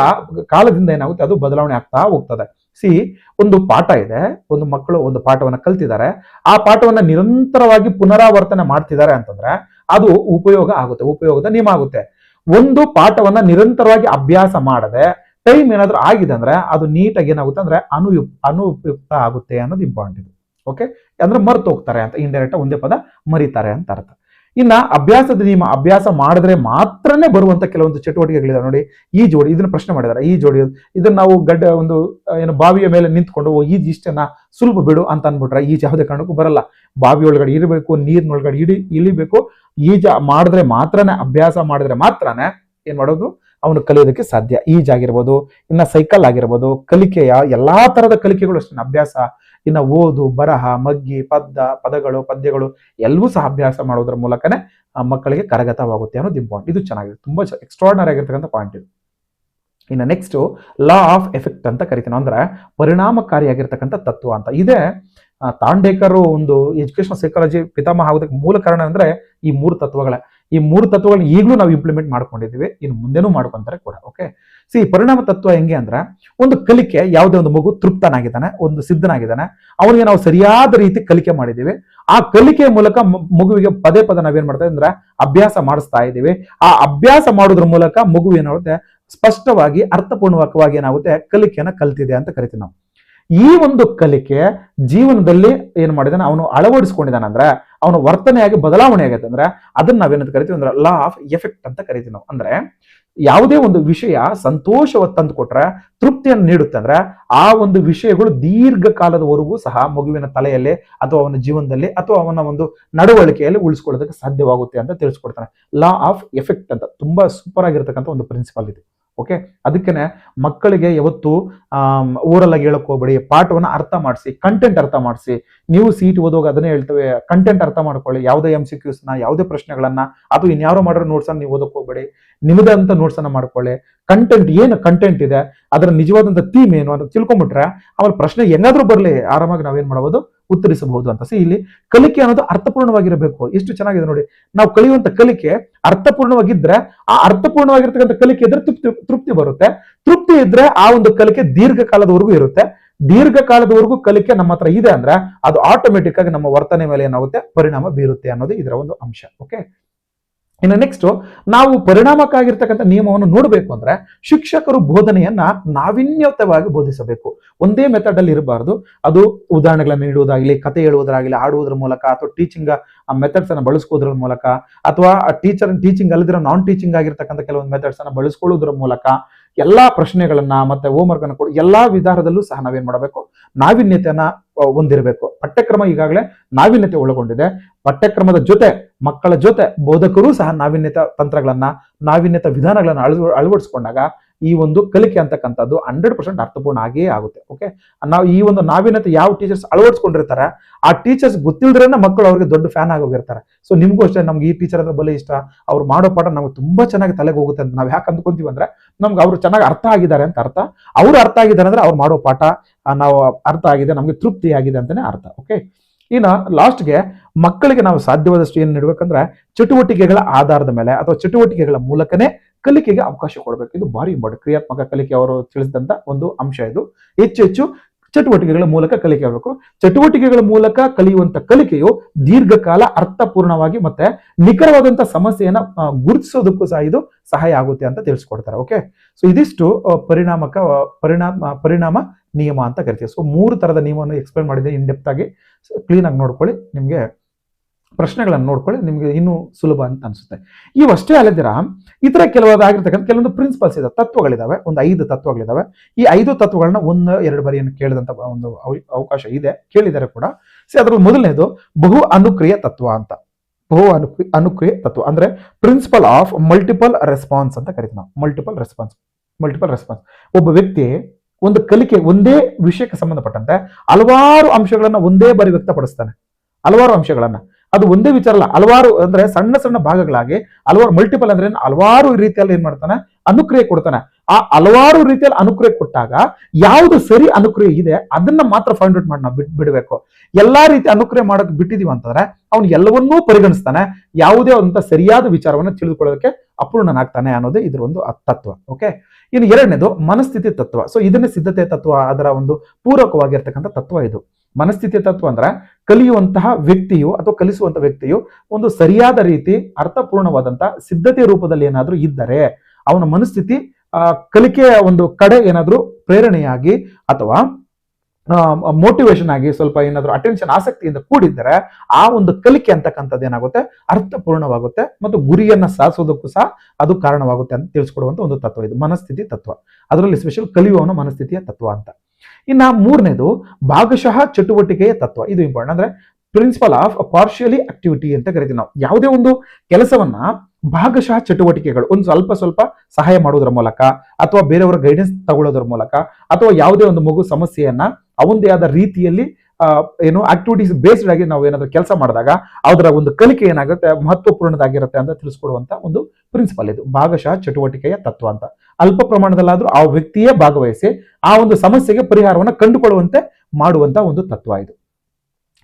ಕಾಲದಿಂದ ಏನಾಗುತ್ತೆ? ಅದು ಬದಲಾವಣೆ ಆಗ್ತಾ ಹೋಗ್ತದೆ. ಸಿ ಒಂದು ಪಾಠ ಇದೆ. ಒಂದು ಮಕ್ಕಳು ಒಂದು ಪಾಠವನ್ನ ಕಲ್ತಿದ್ದಾರೆ. ಆ ಪಾಠವನ್ನ ನಿರಂತರವಾಗಿ ಪುನರಾವರ್ತನೆ ಮಾಡ್ತಿದ್ದಾರೆ ಅಂತಂದ್ರೆ ಅದು ಉಪಯೋಗ ಆಗುತ್ತೆ. ಉಪಯೋಗದ ನಿಯಮ ಆಗುತ್ತೆ. ಒಂದು ಪಾಠವನ್ನ ನಿರಂತರವಾಗಿ ಅಭ್ಯಾಸ ಮಾಡದೆ ಟೈಮ್ ಏನಾದ್ರೂ ಆಗಿದೆ ಅಂದ್ರೆ ಅದು ನೀಟಾಗಿ ಏನಾಗುತ್ತೆ ಅಂದ್ರೆ ಅನುಯುಕ್ ಅನುಪಯುಕ್ತ ಆಗುತ್ತೆ ಅನ್ನೋದು ಇಂಪಾರ್ಟೆಂಟ್ ಇದು. ಓಕೆ ಅಂದ್ರೆ ಮರ್ತು ಹೋಗ್ತಾರೆ ಅಂತ ಇಂಡೈರೆಕ್ಟ್ ಒಂದೇ ಪದ ಮರಿತಾರೆ ಅಂತ ಅರ್ಥ. ಇನ್ನ ಅಭ್ಯಾಸದ ನಿಯಮ, ಅಭ್ಯಾಸ ಮಾಡಿದ್ರೆ ಮಾತ್ರನೇ ಬರುವಂತ ಕೆಲವೊಂದು ಚಟುವಟಿಕೆಗಳಿದಾವೆ ನೋಡಿ. ಈ ಜೋಡಿ, ಇದನ್ನ ಪ್ರಶ್ನೆ ಮಾಡಿದಾರೆ, ಈ ಜೋಡಿ, ಇದನ್ನ ನಾವು ಗಡ್ಡ ಒಂದು ಏನು ಬಾವಿಯ ಮೇಲೆ ನಿಂತ್ಕೊಂಡು ಈ ಇಷ್ಟನ್ನ ಸುಲಭ ಬಿಡು ಅಂತ ಅನ್ಬಿಟ್ರೆ ಈಜು ಯಾವುದೇ ಕಾರಣಕ್ಕೂ ಬರಲ್ಲ. ಬಾವಿ ಒಳಗಡೆ ಇರಬೇಕು ನೀರಿನೊಳಗಡೆ ಇಡಿ, ಇಳಿಬೇಕು. ಈಜ ಮಾಡಿದ್ರೆ ಮಾತ್ರನೇ, ಅಭ್ಯಾಸ ಮಾಡಿದ್ರೆ ಮಾತ್ರನೇ ಏನ್ ಮಾಡೋದು? ಅವನು ಕಲಿಯೋದಕ್ಕೆ ಸಾಧ್ಯ. ಈಜಾಗಿರ್ಬೋದು ಇನ್ನ ಸೈಕಲ್ ಆಗಿರ್ಬೋದು, ಕಲಿಕೆಯ ಎಲ್ಲಾ ತರದ ಕಲಿಕೆಗಳು ಅಷ್ಟೇ ಅಭ್ಯಾಸ ಇನ್ನ ಓದು, ಬರಹ, ಮಗ್ಗಿ, ಪದ್ದ, ಪದಗಳು, ಪದ್ಯಗಳು ಎಲ್ಲವೂ ಸಹ ಅಭ್ಯಾಸ ಮಾಡೋದ್ರ ಮೂಲಕನೇ ಮಕ್ಕಳಿಗೆ ಕರಗತವಾಗುತ್ತೆ ಅನ್ನೋದು ಇಂಪಾರ್ಟೆಂಟ್ ಇದು ಚೆನ್ನಾಗಿದೆ. ತುಂಬಾ ಎಕ್ಸ್ಟ್ರಾರ್ಡನರಿ ಆಗಿರ್ತಕ್ಕಂಥ ಪಾಯಿಂಟ್ ಇದು. ಇನ್ನು ನೆಕ್ಸ್ಟ್ ಲಾ ಆಫ್ ಎಫೆಕ್ಟ್ ಅಂತ ಕರಿತೀನಿ ಅಂದ್ರೆ ಪರಿಣಾಮಕಾರಿಯಾಗಿರ್ತಕ್ಕಂಥ ತತ್ವ ಅಂತ. ಇದೆ ತಾಂಡೇಕರ್ ಒಂದು ಎಜುಕೇಶನ್ ಸೈಕಾಲಜಿ ಪಿತಾಮಹ ಆಗೋದಕ್ಕೆ ಮೂಲ ಕಾರಣ ಅಂದ್ರೆ ಈ ಮೂರು ತತ್ವಗಳೇ. ಈ ಮೂರು ತತ್ವಗಳನ್ನ ಈಗಲೂ ನಾವು ಇಂಪ್ಲಿಮೆಂಟ್ ಮಾಡ್ಕೊಂಡಿದ್ದೀವಿ. ಇನ್ನು ಮುಂದೆನೂ ಮಾಡ್ಕೊಂತಾರೆ ಕೂಡ ಓಕೆ ಸಿ ಪರಿಣಾಮ ತತ್ವ ಹೆಂಗೆ ಅಂದ್ರೆ ಒಂದು ಕಲಿಕೆ ಯಾವುದೇ ಒಂದು ಮಗು ತೃಪ್ತನಾಗಿದ್ದಾನೆ, ಒಂದು ಸಿದ್ಧನಾಗಿದ್ದಾನೆ, ಅವನಿಗೆ ನಾವು ಸರಿಯಾದ ರೀತಿ ಕಲಿಕೆ ಮಾಡಿದ್ದೀವಿ. ಆ ಕಲಿಕೆ ಮೂಲಕ ಮಗುವಿಗೆ ಪದೇ ಪದೇ ನಾವೇನ್ ಮಾಡ್ತೇವೆ ಅಂದ್ರೆ ಅಭ್ಯಾಸ ಮಾಡಿಸ್ತಾ ಇದ್ದೀವಿ. ಆ ಅಭ್ಯಾಸ ಮಾಡೋದ್ರ ಮೂಲಕ ಮಗು ಏನಾಗುತ್ತೆ ಸ್ಪಷ್ಟವಾಗಿ ಅರ್ಥಪೂರ್ಣವಾಗಿ ಏನಾಗುತ್ತೆ ಕಲಿಕೆಯನ್ನ ಕಲ್ತಿದೆ ಅಂತ ಕರಿತೀವಿ ನಾವು. ಈ ಒಂದು ಕಲಿಕೆ ಜೀವನದಲ್ಲಿ ಏನ್ ಮಾಡಿದಾನೆ ಅವನು ಅಳವಡಿಸ್ಕೊಂಡಿದ್ದಾನೆ ಅಂದ್ರೆ, ಅವನ ವರ್ತನೆಯಾಗಿ ಬದಲಾವಣೆ ಆಗೈತೆ ಅಂದ್ರೆ, ಅದನ್ನ ನಾವೇನಂತ ಕರಿತೀವಿ ಅಂದ್ರೆ ಲಾ ಆಫ್ ಎಫೆಕ್ಟ್ ಅಂತ ಕರಿತೀವಿ ನಾವು. ಅಂದ್ರೆ ಯಾವುದೇ ಒಂದು ವಿಷಯ ಸಂತೋಷವ ತಂದು ಕೊಟ್ರೆ, ತೃಪ್ತಿಯನ್ನು ನೀಡುತ್ತೆ ಅಂದ್ರೆ, ಆ ಒಂದು ವಿಷಯಗಳು ದೀರ್ಘಕಾಲದವರೆಗೂ ಸಹ ಮಗುವಿನ ತಲೆಯಲ್ಲಿ ಅಥವಾ ಅವನ ಜೀವನದಲ್ಲಿ ಅಥವಾ ಅವನ ಒಂದು ನಡವಳಿಕೆಯಲ್ಲಿ ಉಳಿಸ್ಕೊಳ್ಳೋದಕ್ಕೆ ಸಾಧ್ಯವಾಗುತ್ತೆ ಅಂತ ತಿಳಿಸ್ಕೊಡ್ತಾನೆ. ಲಾ ಆಫ್ ಎಫೆಕ್ಟ್ ಅಂತ ತುಂಬಾ ಸೂಪರ್ ಆಗಿರ್ತಕ್ಕಂಥ ಒಂದು ಪ್ರಿನ್ಸಿಪಲ್ ಇದೆ. ಓಕೆ ಅದಕ್ಕೇನೆ ಮಕ್ಕಳಿಗೆ ಯಾವತ್ತು ಊರಲ್ಲಾಗಿ ಹೇಳಕ್ ಹೋಗ್ಬೇಡಿ, ಪಾಠವನ್ನ ಅರ್ಥ ಮಾಡಿಸಿ ಕಂಟೆಂಟ್ ಅರ್ಥ ಮಾಡಿಸಿ. ನೀವು ಸೀಟ್ ಓದೋಗ ಅದನ್ನೇ ಹೇಳ್ತೇವೆ ಕಂಟೆಂಟ್ ಅರ್ಥ ಮಾಡ್ಕೊಳ್ಳಿ. ಯಾವುದೇ ಎಂ ಸಿ ಕ್ಯೂಸ್ನ ಯಾವುದೇ ಪ್ರಶ್ನೆಗಳನ್ನ, ಅಥವಾ ಇನ್ಯಾರೋ ಮಾಡಿರೋ ನೋಟ್ಸನ್ನ ನೀವು ಓದಕ್ ಹೋಗ್ಬೇಡಿ. ನಿಮ್ಮದೇ ಅಂತ ನೋಟ್ಸನ್ನು ಮಾಡ್ಕೊಳ್ಳಿ. ಕಂಟೆಂಟ್ ಏನು ಕಂಟೆಂಟ್ ಇದೆ, ಅದರ ನಿಜವಾದಂತ ಥೀಮ್ ಏನು ಅಂತ ತಿಳ್ಕೊಂಬಿಟ್ರೆ, ಆಮೇಲೆ ಪ್ರಶ್ನೆ ಹೆಂಗಾದ್ರೂ ಬರಲಿ, ಆರಾಮಾಗಿ ನಾವೇನ್ ಮಾಡಬಹುದು ಉತ್ತರಿಸಬಹುದು ಅಂತ. ಸಿ ಇಲ್ಲಿ ಕಲಿಕೆ ಅನ್ನೋದು ಅರ್ಥಪೂರ್ಣವಾಗಿರಬೇಕು. ಎಷ್ಟು ಚೆನ್ನಾಗಿದೆ ನೋಡಿ. ನಾವು ಕಲಿಯುವಂತ ಕಲಿಕೆ ಅರ್ಥಪೂರ್ಣವಾಗಿದ್ರೆ, ಆ ಅರ್ಥಪೂರ್ಣವಾಗಿರ್ತಕ್ಕಂಥ ಕಲಿಕೆ ಇದ್ರೆ ತೃಪ್ತಿ ತೃಪ್ತಿ ಬರುತ್ತೆ. ತೃಪ್ತಿ ಇದ್ರೆ ಆ ಒಂದು ಕಲಿಕೆ ದೀರ್ಘಕಾಲದವರೆಗೂ ಇರುತ್ತೆ. ದೀರ್ಘಕಾಲದವರೆಗೂ ಕಲಿಕೆ ನಮ್ಮ ಹತ್ರ ಇದೆ ಅಂದ್ರೆ, ಅದು ಆಟೋಮೆಟಿಕ್ ಆಗಿ ನಮ್ಮ ವರ್ತನೆ ಮೇಲೆ ಏನಾಗುತ್ತೆ ಪರಿಣಾಮ ಬೀರುತ್ತೆ ಅನ್ನೋದು ಇದರ ಒಂದು ಅಂಶ. ಓಕೆ ಇನ್ನು ನೆಕ್ಸ್ಟ್ ನಾವು ಪರಿಣಾಮಕ್ಕಾಗಿರ್ತಕ್ಕಂಥ ನಿಯಮವನ್ನು ನೋಡಬೇಕು ಅಂದ್ರೆ ಶಿಕ್ಷಕರು ಬೋಧನೆಯನ್ನ ನಾವಿನ್ಯತವಾಗಿ ಬೋಧಿಸಬೇಕು. ಒಂದೇ ಮೆಥಡ್ ಅಲ್ಲಿ ಇರಬಾರ್ದು. ಅದು ಉದಾಹರಣೆಗಳನ್ನು ನೀಡುವುದಾಗಲಿ ಕತೆ ಹೇಳುವುದಾಗಲಿ ಆಡುವುದರ ಮೂಲಕ ಅಥವಾ ಟೀಚಿಂಗ್ ಆ ಮೆಥಡ್ಸ್ ಅನ್ನ ಬಳಸ್ಕೋದ್ರ ಮೂಲಕ ಅಥವಾ ಟೀಚರ್ ಟೀಚಿಂಗ್ ಅಲ್ಲದಿರೋ ನಾನ್ ಟೀಚಿಂಗ್ ಆಗಿರ್ತಕ್ಕಂಥ ಕೆಲವೊಂದು ಮೆಥಡ್ಸ್ ಅನ್ನ ಬಳಸ್ಕೊಳ್ಳೋದ್ರ ಮೂಲಕ ಎಲ್ಲಾ ಪ್ರಶ್ನೆಗಳನ್ನ ಮತ್ತೆ ಹೋಮ್ವರ್ಕ್ ಅನ್ನು ಕೊಡು ಎಲ್ಲಾ ವಿಧಾನದಲ್ಲೂ ಸಹ ನಾವೇನ್ ಮಾಡಬೇಕು? ನಾವಿನ್ಯತೆಯನ್ನ ಆ, ಹೊಂದಿರಬೇಕು. ಪಠ್ಯಕ್ರಮ ಈಗಾಗಲೇ ನಾವಿನ್ಯತೆ ಒಳಗೊಂಡಿದೆ. ಪಠ್ಯಕ್ರಮದ ಜೊತೆ ಮಕ್ಕಳ ಜೊತೆ ಬೋಧಕರು ಸಹ ನಾವೀನ್ಯತ ತಂತ್ರಗಳನ್ನ, ನಾವೀನ್ಯತ ವಿಧಾನಗಳನ್ನ ಅಳವ ಅಳವಡಿಸ್ಕೊಂಡಾಗ ಈ ಒಂದು ಕಲಿಕೆ ಅಂತಕ್ಕಂಥದ್ದು ಹಂಡ್ರೆಡ್ ಪರ್ಸೆಂಟ್ ಅರ್ಥಪೂರ್ಣ ಆಗಿಯೇ ಆಗುತ್ತೆ ಓಕೆ ನಾವು ಈ ಒಂದು ನಾವೀನ್ಯತೆ ಯಾವ ಟೀಚರ್ಸ್ ಅಳವಡಿಸ್ಕೊಂಡಿರ್ತಾರೆ, ಆ ಟೀಚರ್ಸ್ ಗೊತ್ತಿಲ್ದ್ರೇನೆ ಮಕ್ಕಳು ಅವ್ರಿಗೆ ದೊಡ್ಡ ಫ್ಯಾನ್ ಆಗೋಗಿರ್ತಾರೆ. ಸೊ ನಿಮ್ಗೂ ಅಷ್ಟೇ, ನಮ್ಗೆ ಈ ಟೀಚರ್ ಅಂದ್ರೆ ಬಲೆ ಇಷ್ಟ, ಅವ್ರು ಮಾಡೋ ಪಾಠ ನಮ್ಗೆ ತುಂಬಾ ಚೆನ್ನಾಗಿ ತಲೆಗೆ ಹೋಗುತ್ತೆ ಅಂತ ನಾವು ಯಾಕೆ ಅಂದ್ಕೊಂತೀವಿ ಅಂದ್ರೆ, ನಮ್ಗೆ ಅವರು ಚೆನ್ನಾಗಿ ಅರ್ಥ ಆಗಿದ್ದಾರೆ ಅಂತ ಅರ್ಥ. ಅವ್ರು ಅರ್ಥ ಆಗಿದ್ದಾರೆ ಅಂದ್ರೆ ಅವ್ರು ಮಾಡೋ ಪಾಠ ನಾವು ಅರ್ಥ ಆಗಿದೆ, ನಮಗೆ ತೃಪ್ತಿ ಆಗಿದೆ ಅಂತಾನೆ ಅರ್ಥ ಓಕೆ ಇನ್ನು ಲಾಸ್ಟ್ಗೆ ಮಕ್ಕಳಿಗೆ ನಾವು ಸಾಧ್ಯವಾದಷ್ಟು ಏನು ನೀಡಬೇಕಂದ್ರೆ ಚಟುವಟಿಕೆಗಳ ಆಧಾರದ ಮೇಲೆ ಅಥವಾ ಚಟುವಟಿಕೆಗಳ ಮೂಲಕನೇ ಕಲಿಕೆಗೆ ಅವಕಾಶ ಕೊಡಬೇಕು. ಇದು ಭಾರಿ ಇಂಪಾರ್ಟೆಂಟ್ ಕ್ರಿಯಾತ್ಮಕ ಕಲಿಕೆ ಅವರು ತಿಳಿಸಿದಂತ ಒಂದು ಅಂಶ ಇದು. ಹೆಚ್ಚು ಹೆಚ್ಚು ಚಟುವಟಿಕೆಗಳ ಮೂಲಕ ಕಲಿಕೆ ಆಗಬೇಕು. ಚಟುವಟಿಕೆಗಳ ಮೂಲಕ ಕಲಿಯುವಂತ ಕಲಿಕೆಯು ದೀರ್ಘಕಾಲ ಅರ್ಥಪೂರ್ಣವಾಗಿ ಮತ್ತೆ ನಿಖರವಾದಂತ ಸಮಸ್ಯೆಯನ್ನ ಗುರುತಿಸೋದಕ್ಕೂ ಸಹ ಇದು ಸಹಾಯ ಆಗುತ್ತೆ ಅಂತ ತಿಳಿಸ್ಕೊಡ್ತಾರೆ. ಓಕೆ ಸೊ ಇದಿಷ್ಟು ಪರಿಣಾಮಕ ಪರಿಣಾಮ ಪರಿಣಾಮ ನಿಯಮ ಅಂತ ಕರಿತೀವಿ. ಸೊ ಮೂರು ತರದ ನಿಯಮವನ್ನು ಎಕ್ಸ್ಪ್ಲೇನ್ ಮಾಡಿದೆ ಇನ್ ಡೆಪ್ತ್ ಆಗಿ. ಕ್ಲೀನ್ ಆಗಿ ನೋಡ್ಕೊಳ್ಳಿ. ನಿಮಗೆ ಪ್ರಶ್ನೆಗಳನ್ನು ನೋಡ್ಕೊಳ್ಳಿ, ನಿಮಗೆ ಇನ್ನೂ ಸುಲಭ ಅಂತ ಅನ್ಸುತ್ತೆ. ಇವಷ್ಟೇ ಅಲ್ಲದಿರ ಇತರ ಕೆಲವಾದಾಗಿರ್ತಕ್ಕಂಥ ಕೆಲವೊಂದು ಪ್ರಿನ್ಸಿಪಲ್ಸ್ ಇದೆ ತತ್ವಗಳಿದ್ದಾವೆ ಒಂದು ಐದು ತತ್ವಗಳಿದಾವೆ. ಈ ಐದು ತತ್ವಗಳನ್ನ ಒಂದು, ಎರಡು ಬಾರಿಯನ್ನು ಕೇಳಿದಂತ ಒಂದು ಅವ- ಅವಕಾಶ ಇದೆ, ಕೇಳಿದರೆ ಕೂಡ. ಸೊ ಅದರ ಮೊದಲನೇದು, ಬಹು ಅನುಕ್ರಿಯ ತತ್ವ ಅಂತ. ಬಹು ಅನುಕ್ರಿಯ ಅನುಕ್ರಿಯ ತತ್ವ, ಅಂದ್ರೆ ಪ್ರಿನ್ಸಿಪಲ್ ಆಫ್ ಮಲ್ಟಿಪಲ್ ರೆಸ್ಪಾನ್ಸ್ ಅಂತ ಕರಿತೀವಿ ನಾವು. ಮಲ್ಟಿಪಲ್ ರೆಸ್ಪಾನ್ಸ್ ಮಲ್ಟಿಪಲ್ ರೆಸ್ಪಾನ್ಸ್ ಒಬ್ಬ ವ್ಯಕ್ತಿ ಒಂದು ಕಲಿಕೆ, ಒಂದೇ ವಿಷಯಕ್ಕೆ ಸಂಬಂಧಪಟ್ಟಂತೆ ಹಲವಾರು ಅಂಶಗಳನ್ನ ಒಂದೇ ಬಾರಿ ವ್ಯಕ್ತಪಡಿಸ್ತಾನೆ. ಹಲವಾರು ಅಂಶಗಳನ್ನ. ಅದು ಒಂದೇ ವಿಚಾರ ಅಲ್ಲ. ಹಲವಾರು ಅಂದ್ರೆ ಸಣ್ಣ ಸಣ್ಣ ಭಾಗಗಳಾಗಿ ಹಲವಾರು ಮಲ್ಟಿಪಲ್ ಅಂದ್ರೆ? ಹಲವಾರು ರೀತಿಯಲ್ಲಿ ಏನ್ ಮಾಡ್ತಾನೆ? ಅನುಕ್ರಿಯೆ ಕೊಡ್ತಾನೆ. ಆ ಹಲವಾರು ರೀತಿಯಲ್ಲಿ ಅನುಕ್ರಿಯೆ ಕೊಟ್ಟಾಗ ಯಾವುದು ಸರಿ ಅನುಕ್ರಿಯೆ ಇದೆ, ಅದನ್ನ ಮಾತ್ರ ಫೈಂಡ್ ಔಟ್ ಮಾಡಿ ಬಿಟ್ ಬಿಡಬೇಕು. ಎಲ್ಲಾ ರೀತಿ ಅನುಕ್ರಿಯೆ ಮಾಡೋಕೆ ಬಿಟ್ಟಿದೀವಿ ಅಂತಂದ್ರೆ ಅವ್ನು ಎಲ್ಲವನ್ನೂ ಪರಿಗಣಿಸ್ತಾನೆ. ಯಾವುದೇ ಅಂತ ಸರಿಯಾದ ವಿಚಾರವನ್ನ ತಿಳಿದುಕೊಳ್ಳೋದಕ್ಕೆ ಅಪೂರ್ಣನಾಗ್ತಾನೆ ಅನ್ನೋದೇ ಇದ್ರ ಒಂದು ತತ್ವ. ಓಕೆ ಇನ್ನು ಎರಡನೇದು ಮನಸ್ಥಿತಿ ತತ್ವ. ಸೊ ಇದನ್ನೇ ಸಿದ್ಧತೆ ತತ್ವ ಅದರ ಒಂದು ಪೂರಕವಾಗಿರ್ತಕ್ಕಂಥ ತತ್ವ ಇದು. ಮನಸ್ಥಿತಿ ತತ್ವ ಅಂದ್ರೆ ಕಲಿಯುವಂತಹ ವ್ಯಕ್ತಿಯು ಅಥವಾ ಕಲಿಸುವಂತಹ ವ್ಯಕ್ತಿಯು ಒಂದು ಸರಿಯಾದ ರೀತಿ ಅರ್ಥಪೂರ್ಣವಾದಂತಹ ಸಿದ್ಧತೆ ರೂಪದಲ್ಲಿ ಏನಾದ್ರೂ ಇದ್ದರೆ ಅವನ ಮನಸ್ಥಿತಿ ಕಲಿಕೆಯ ಒಂದು ಕಡೆ ಏನಾದ್ರೂ ಪ್ರೇರಣೆಯಾಗಿ ಅಥವಾ ಮೋಟಿವೇಶನ್ ಆಗಿ ಸ್ವಲ್ಪ ಏನಾದರೂ ಅಟೆನ್ಷನ್ ಆಸಕ್ತಿಯಿಂದ ಕೂಡಿದ್ದರೆ ಆ ಒಂದು ಕಲಿಕೆ ಅಂತಕ್ಕಂಥದ್ದು ಏನಾಗುತ್ತೆ? ಅರ್ಥಪೂರ್ಣವಾಗುತ್ತೆ ಮತ್ತು ಗುರಿಯನ್ನ ಸಾಧಿಸೋದಕ್ಕೂ ಸಹ ಅದು ಕಾರಣವಾಗುತ್ತೆ ಅಂತ ತಿಳಿಸ್ಕೊಡುವಂತ ಒಂದು ತತ್ವ ಇದು ಮನಸ್ಥಿತಿ ತತ್ವ. ಅದರಲ್ಲಿ ಸ್ಪೆಷಲ್ ಕಲಿಯುವವನ ಮನಸ್ಥಿತಿಯ ತತ್ವ ಅಂತ. ಇನ್ನ ಮೂರನೇದು ಭಾಗಶಃ ಚಟುವಟಿಕೆಯ ತತ್ವ. ಇದು ಇಂಪಾರ್ಟೆಂಟ್ ಅಂದ್ರೆ ಪ್ರಿನ್ಸಿಪಲ್ ಆಫ್ ಪಾರ್ಷಿಯಲಿ ಆಕ್ಟಿವಿಟಿ ಅಂತ ಕರಿತೀವಿ ನಾವು. ಯಾವುದೇ ಒಂದು ಕೆಲಸವನ್ನ ಭಾಗಶಃ ಚಟುವಟಿಕೆಗಳು, ಒಂದು ಸ್ವಲ್ಪ ಸ್ವಲ್ಪ ಸಹಾಯ ಮಾಡೋದ್ರ ಮೂಲಕ ಅಥವಾ ಬೇರೆಯವರ ಗೈಡೆನ್ಸ್ ತಗೊಳ್ಳೋದ್ರ ಮೂಲಕ ಅಥವಾ ಯಾವುದೇ ಒಂದು ಮಗು ಸಮಸ್ಯೆಯನ್ನ ಅವಂದೇ ಆದ ರೀತಿಯಲ್ಲಿ ಏನು ಆಕ್ಟಿವಿಟೀಸ್ ಬೇಸ್ಡ್ ಆಗಿ ನಾವು ಏನಾದ್ರೂ ಕೆಲಸ ಮಾಡಿದಾಗ ಅದರ ಒಂದು ಕಲಿಕೆ ಏನಾಗುತ್ತೆ, ಮಹತ್ವಪೂರ್ಣದಾಗಿರುತ್ತೆ ಅಂತ ತಿಳಿಸ್ಕೊಡುವಂತ ಒಂದು ಪ್ರಿನ್ಸಿಪಲ್ ಇದು. ಭಾಗಶಃ ಚಟುವಟಿಕೆಯ ತತ್ವ ಅಂತ. ಅಲ್ಪ ಪ್ರಮಾಣದಲ್ಲಾದ್ರೂ ಆ ವ್ಯಕ್ತಿಯೇ ಭಾಗವಹಿಸಿ ಆ ಒಂದು ಸಮಸ್ಯೆಗೆ ಪರಿಹಾರವನ್ನು ಕಂಡುಕೊಳ್ಳುವಂತೆ ಮಾಡುವಂತ ಒಂದು ತತ್ವ ಇದು.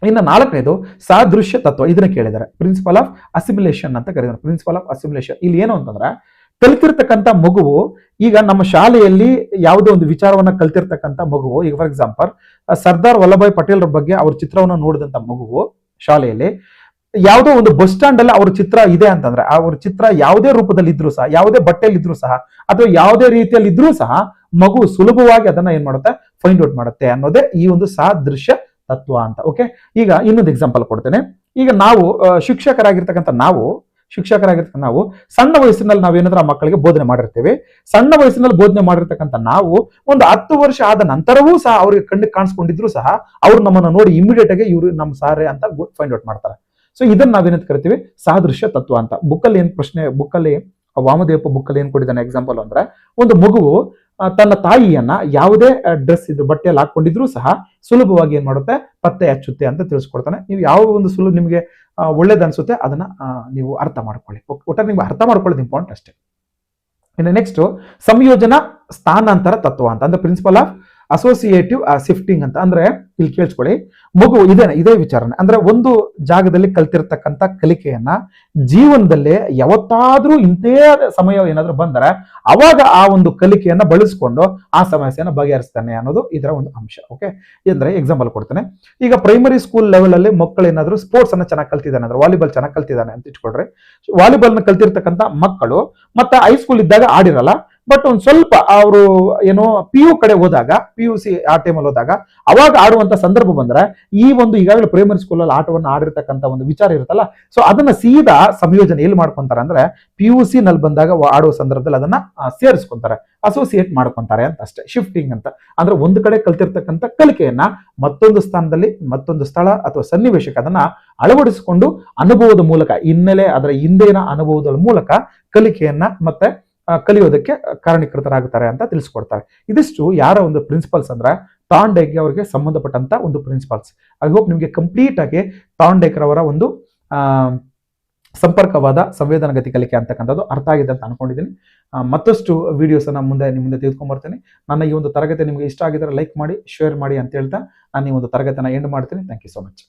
ಇನ್ನು ನಾಲ್ಕನೇದು ಸಾದೃಶ್ಯ ತತ್ವ. ಇದನ್ನ ಕೇಳಿದ್ದಾರೆ. ಪ್ರಿನ್ಸಿಪಲ್ ಆಫ್ ಅಸಿಮಿಲೇಷನ್ ಅಂತ ಕರೀತಾರೆ. ಪ್ರಿನ್ಸಿಪಲ್ ಆಫ್ ಅಸಿಮಿಲೇಷನ್ ಇಲ್ಲಿ ಏನು ಅಂತಂದ್ರೆ ಕಲ್ತಿರ್ತಕ್ಕಂಥ ಮಗುವು, ಈಗ ನಮ್ಮ ಶಾಲೆಯಲ್ಲಿ ಯಾವುದೋ ಒಂದು ವಿಚಾರವನ್ನ ಕಲ್ತಿರ್ತಕ್ಕಂಥ ಮಗುವು, ಈಗ ಫಾರ್ ಎಕ್ಸಾಂಪಲ್ ಸರ್ದಾರ್ ವಲ್ಲಭಾಯ್ ಪಟೇಲ್ರ ಬಗ್ಗೆ ಅವ್ರ ಚಿತ್ರವನ್ನು ನೋಡಿದಂತ ಮಗುವು ಶಾಲೆಯಲ್ಲಿ, ಯಾವುದೋ ಒಂದು ಬಸ್ ಸ್ಟ್ಯಾಂಡ್ ಅಲ್ಲಿ ಅವ್ರ ಚಿತ್ರ ಇದೆ ಅಂತಂದ್ರೆ ಅವ್ರ ಚಿತ್ರ ಯಾವುದೇ ರೂಪದಲ್ಲಿ ಇದ್ರೂ ಸಹ, ಯಾವುದೇ ಬಟ್ಟೆಯಲ್ಲಿ ಇದ್ರೂ ಸಹ, ಅಥವಾ ಯಾವುದೇ ರೀತಿಯಲ್ಲಿ ಇದ್ರೂ ಸಹ ಮಗು ಸುಲಭವಾಗಿ ಅದನ್ನ ಏನ್ ಮಾಡುತ್ತೆ ಫೈಂಡ್ ಔಟ್ ಮಾಡುತ್ತೆ ಅನ್ನೋದೇ ಈ ಒಂದು ಸಾದೃಶ್ಯ ತತ್ವ ಅಂತ ಓಕೆ ಈಗ ಇನ್ನೊಂದು ಎಕ್ಸಾಂಪಲ್ ಕೊಡ್ತೇನೆ. ಈಗ ನಾವು ಶಿಕ್ಷಕರಾಗಿರ್ತಕ್ಕಂಥ ನಾವು ಶಿಕ್ಷಕರಾಗಿರ್ತಕ್ಕಂಥ ನಾವು ಸಣ್ಣ ವಯಸ್ಸಿನಲ್ಲಿ ನಾವೇನಾದ್ರೂ ಆ ಮಕ್ಕಳಿಗೆ ಬೋಧನೆ ಮಾಡಿರ್ತೇವೆ. ಸಣ್ಣ ವಯಸ್ಸಿನಲ್ಲಿ ಬೋಧನೆ ಮಾಡಿರ್ತಕ್ಕಂಥ ನಾವು ಒಂದು ಹತ್ತು ವರ್ಷ ಆದ ನಂತರವೂ ಸಹ ಅವ್ರಿಗೆ ಕಣ್ಣಿಗೆ ಕಾಣಿಸ್ಕೊಂಡಿದ್ರು ಸಹ ಅವ್ರು ನಮ್ಮನ್ನ ನೋಡಿ ಇಮಿಡಿಯೇಟ್ ಆಗಿ ಇವರು ನಮ್ಮ ಸಾರೆ ಅಂತ ಫೈಂಡ್ ಔಟ್ ಮಾಡ್ತಾರೆ. ಸೊ ಇದನ್ನ ನಾವೇನಂತ ಕರಿತೀವಿ? ಸಾದೃಶ್ಯ ತತ್ವ ಅಂತ. ಬುಕ್ಕಲ್ಲಿ ಏನ್ ಪ್ರಶ್ನೆ, ಬುಕ್ಕಲ್ಲಿ, ವಾಮದೇವಪ್ಪ ಬುಕ್ಕಲ್ಲಿ ಏನು ಕೊಟ್ಟಿದ್ದಾನೆ ಎಕ್ಸಾಂಪಲ್ ಅಂದ್ರೆ, ಒಂದು ಮಗುವು ತನ್ನ ತಾಯಿಯನ್ನ ಯಾವುದೇ ಡ್ರೆಸ್ ಇದು ಬಟ್ಟೆಯಲ್ಲಿ ಹಾಕೊಂಡಿದ್ರು ಸಹ ಸುಲಭವಾಗಿ ಏನ್ ಮಾಡುತ್ತೆ? ಪತ್ತೆ ಹಚ್ಚುತ್ತೆ ಅಂತ ತಿಳಿಸ್ಕೊಡ್ತಾನೆ. ನೀವು ಯಾವ ಒಂದು ಸುಲಭ ನಿಮಗೆ ಒಳ್ಳೇದು ಅನ್ಸುತ್ತೆ ಅದನ್ನ ನೀವು ಅರ್ಥ ಮಾಡ್ಕೊಳ್ಳಿ. ಒಟ್ಟಾರೆ ನಿಮ್ಗೆ ಅರ್ಥ ಮಾಡ್ಕೊಳ್ಳೋದು ಇಂಪಾರ್ಟೆಂಟ್ ಅಷ್ಟೇ. ಇನ್ನು ನೆಕ್ಸ್ಟ್ ಸಂಯೋಜನಾ ಸ್ಥಾನಾಂತರ ತತ್ವ ಅಂತ. ಅಂದ್ರೆ ಪ್ರಿನ್ಸಿಪಲ್ ಆಫ್ ಅಸೋಸಿಯೇಟಿವ್ ಶಿಫ್ಟಿಂಗ್ ಅಂತ. ಅಂದ್ರೆ ಇಲ್ಲಿ ಕೇಳಿಸ್ಕೊಳ್ಳಿ. ಮಗು ಇದೇನೆ, ಇದೇ ವಿಚಾರನೆ. ಅಂದ್ರೆ ಒಂದು ಜಾಗದಲ್ಲಿ ಕಲ್ತಿರ್ತಕ್ಕಂಥ ಕಲಿಕೆಯನ್ನ ಜೀವನದಲ್ಲಿ ಯಾವತ್ತಾದ್ರೂ ಇಂಥೇ ಸಮಯ ಏನಾದ್ರೂ ಬಂದರೆ ಅವಾಗ ಆ ಒಂದು ಕಲಿಕೆಯನ್ನ ಬಳಸ್ಕೊಂಡು ಆ ಸಮಸ್ಯೆಯನ್ನು ಬಗೆಹರಿಸ್ತಾನೆ ಅನ್ನೋದು ಇದರ ಒಂದು ಅಂಶ. ಓಕೆ ಅಂದ್ರೆ ಎಕ್ಸಾಂಪಲ್ ಕೊಡ್ತೇನೆ. ಈಗ ಪ್ರೈಮರಿ ಸ್ಕೂಲ್ ಲೆವೆಲ್ ಅಲ್ಲಿ ಮಕ್ಕಳು ಏನಾದ್ರು ಸ್ಪೋರ್ಟ್ಸ್ ಅನ್ನ ಚೆನ್ನಾಗಿ ಕಲ್ತಿದ್ದಾನೆ ಅಂದ್ರೆ ವಾಲಿಬಾಲ್ ಚೆನ್ನಾಗಿ ಕಲ್ತಿದ್ದಾನೆ ಅಂತ ಇಟ್ಕೊಳ್ರಿ. ವಾಲಿಬಾಲ್ನ ಕಲ್ತಿರ್ತಕ್ಕಂಥ ಮಕ್ಕಳು ಮತ್ತೆ ಹೈಸ್ಕೂಲ್ ಇದ್ದಾಗ ಆಡಿರಲ್ಲ. ಬಟ್ ಒಂದು ಸ್ವಲ್ಪ ಅವರು ಏನೋ ಪಿ ಯು ಕಡೆ ಹೋದಾಗ ಪಿ ಯು ಸಿ ಆ ಟೈಮಲ್ಲಿ ಹೋದಾಗ, ಅವಾಗ ಆಡುವಂತ ಸಂದರ್ಭ ಬಂದ್ರೆ ಈ ಒಂದು ಈಗಾಗಲೇ ಪ್ರೈಮರಿ ಸ್ಕೂಲಲ್ಲಿ ಆಟವನ್ನು ಆಡಿರ್ತಕ್ಕಂಥ ಒಂದು ವಿಚಾರ ಇರುತ್ತಲ್ಲ ಸೊ ಅದನ್ನ ಸೀದಾ ಸಂಯೋಜನೆ ಎಲ್ಲಿ ಮಾಡ್ಕೊಂತಾರೆ ಅಂದ್ರೆ ಪಿ ಯು ಸಿ ನಲ್ಲಿ ಬಂದಾಗ ಆಡುವ ಸಂದರ್ಭದಲ್ಲಿ ಅದನ್ನ ಸೇರಿಸ್ಕೊಂತಾರೆ ಅಸೋಸಿಯೇಟ್ ಮಾಡ್ಕೊಂತಾರೆ ಅಂತ ಅಷ್ಟೇ ಶಿಫ್ಟಿಂಗ್ ಅಂತ. ಅಂದ್ರೆ ಒಂದು ಕಡೆ ಕಲ್ತಿರ್ತಕ್ಕಂಥ ಕಲಿಕೆಯನ್ನ ಮತ್ತೊಂದು ಸ್ಥಾನದಲ್ಲಿ, ಮತ್ತೊಂದು ಸ್ಥಳ ಅಥವಾ ಸನ್ನಿವೇಶಕ್ಕೆ ಅದನ್ನ ಅಳವಡಿಸಿಕೊಂಡು ಅನುಭವದ ಮೂಲಕ, ಹಿನ್ನೆಲೆ ಅದರ ಹಿಂದಿನ ಅನುಭವದ ಮೂಲಕ ಕಲಿಕೆಯನ್ನ ಮತ್ತೆ ಕಲಿಯೋದಕ್ಕೆ ಕಾರಣೀಕೃತರಾಗುತ್ತಾರೆ ಅಂತ ತಿಳಿಸ್ಕೊಡ್ತಾರೆ. ಇದಿಷ್ಟು ಯಾರ ಒಂದು ಪ್ರಿನ್ಸಿಪಲ್ಸ್ ಅಂದ್ರೆ ತಾಂಡೇಗೆ ಅವರಿಗೆ ಸಂಬಂಧಪಟ್ಟಂತ ಒಂದು ಪ್ರಿನ್ಸಿಪಲ್ಸ್ ಐ ಹೋಪ್ ನಿಮಗೆ ಕಂಪ್ಲೀಟ್ ಆಗಿ ತಾಂಡೇಕರ್ ಅವರ ಒಂದು ಸಂಪರ್ಕವಾದ ಸಂವೇದನಗತಿ ಕಲಿಕೆ ಅಂತಕ್ಕಂಥದ್ದು ಅರ್ಥ ಆಗಿದೆ ಅಂತ ಅನ್ಕೊಂಡಿದ್ದೀನಿ ಮತ್ತಷ್ಟು ವಿಡಿಯೋಸ್ ಅನ್ನ ಮುಂದೆ ನಿಮ್ಮ ಮುಂದೆ ತೆಗೆದುಕೊಂಡ್ಬರ್ತೀನಿ ನನ್ನ ಈ ಒಂದು ತರಗತಿ ನಿಮಗೆ ಇಷ್ಟ ಆಗಿದ್ರೆ ಲೈಕ್ ಮಾಡಿ ಶೇರ್ ಮಾಡಿ ಅಂತ ಹೇಳ್ತಾ ನಾನು ಈ ಒಂದು ತರಗತಿನ ಎಂಡ್ ಮಾಡ್ತೀನಿ. Thank you so much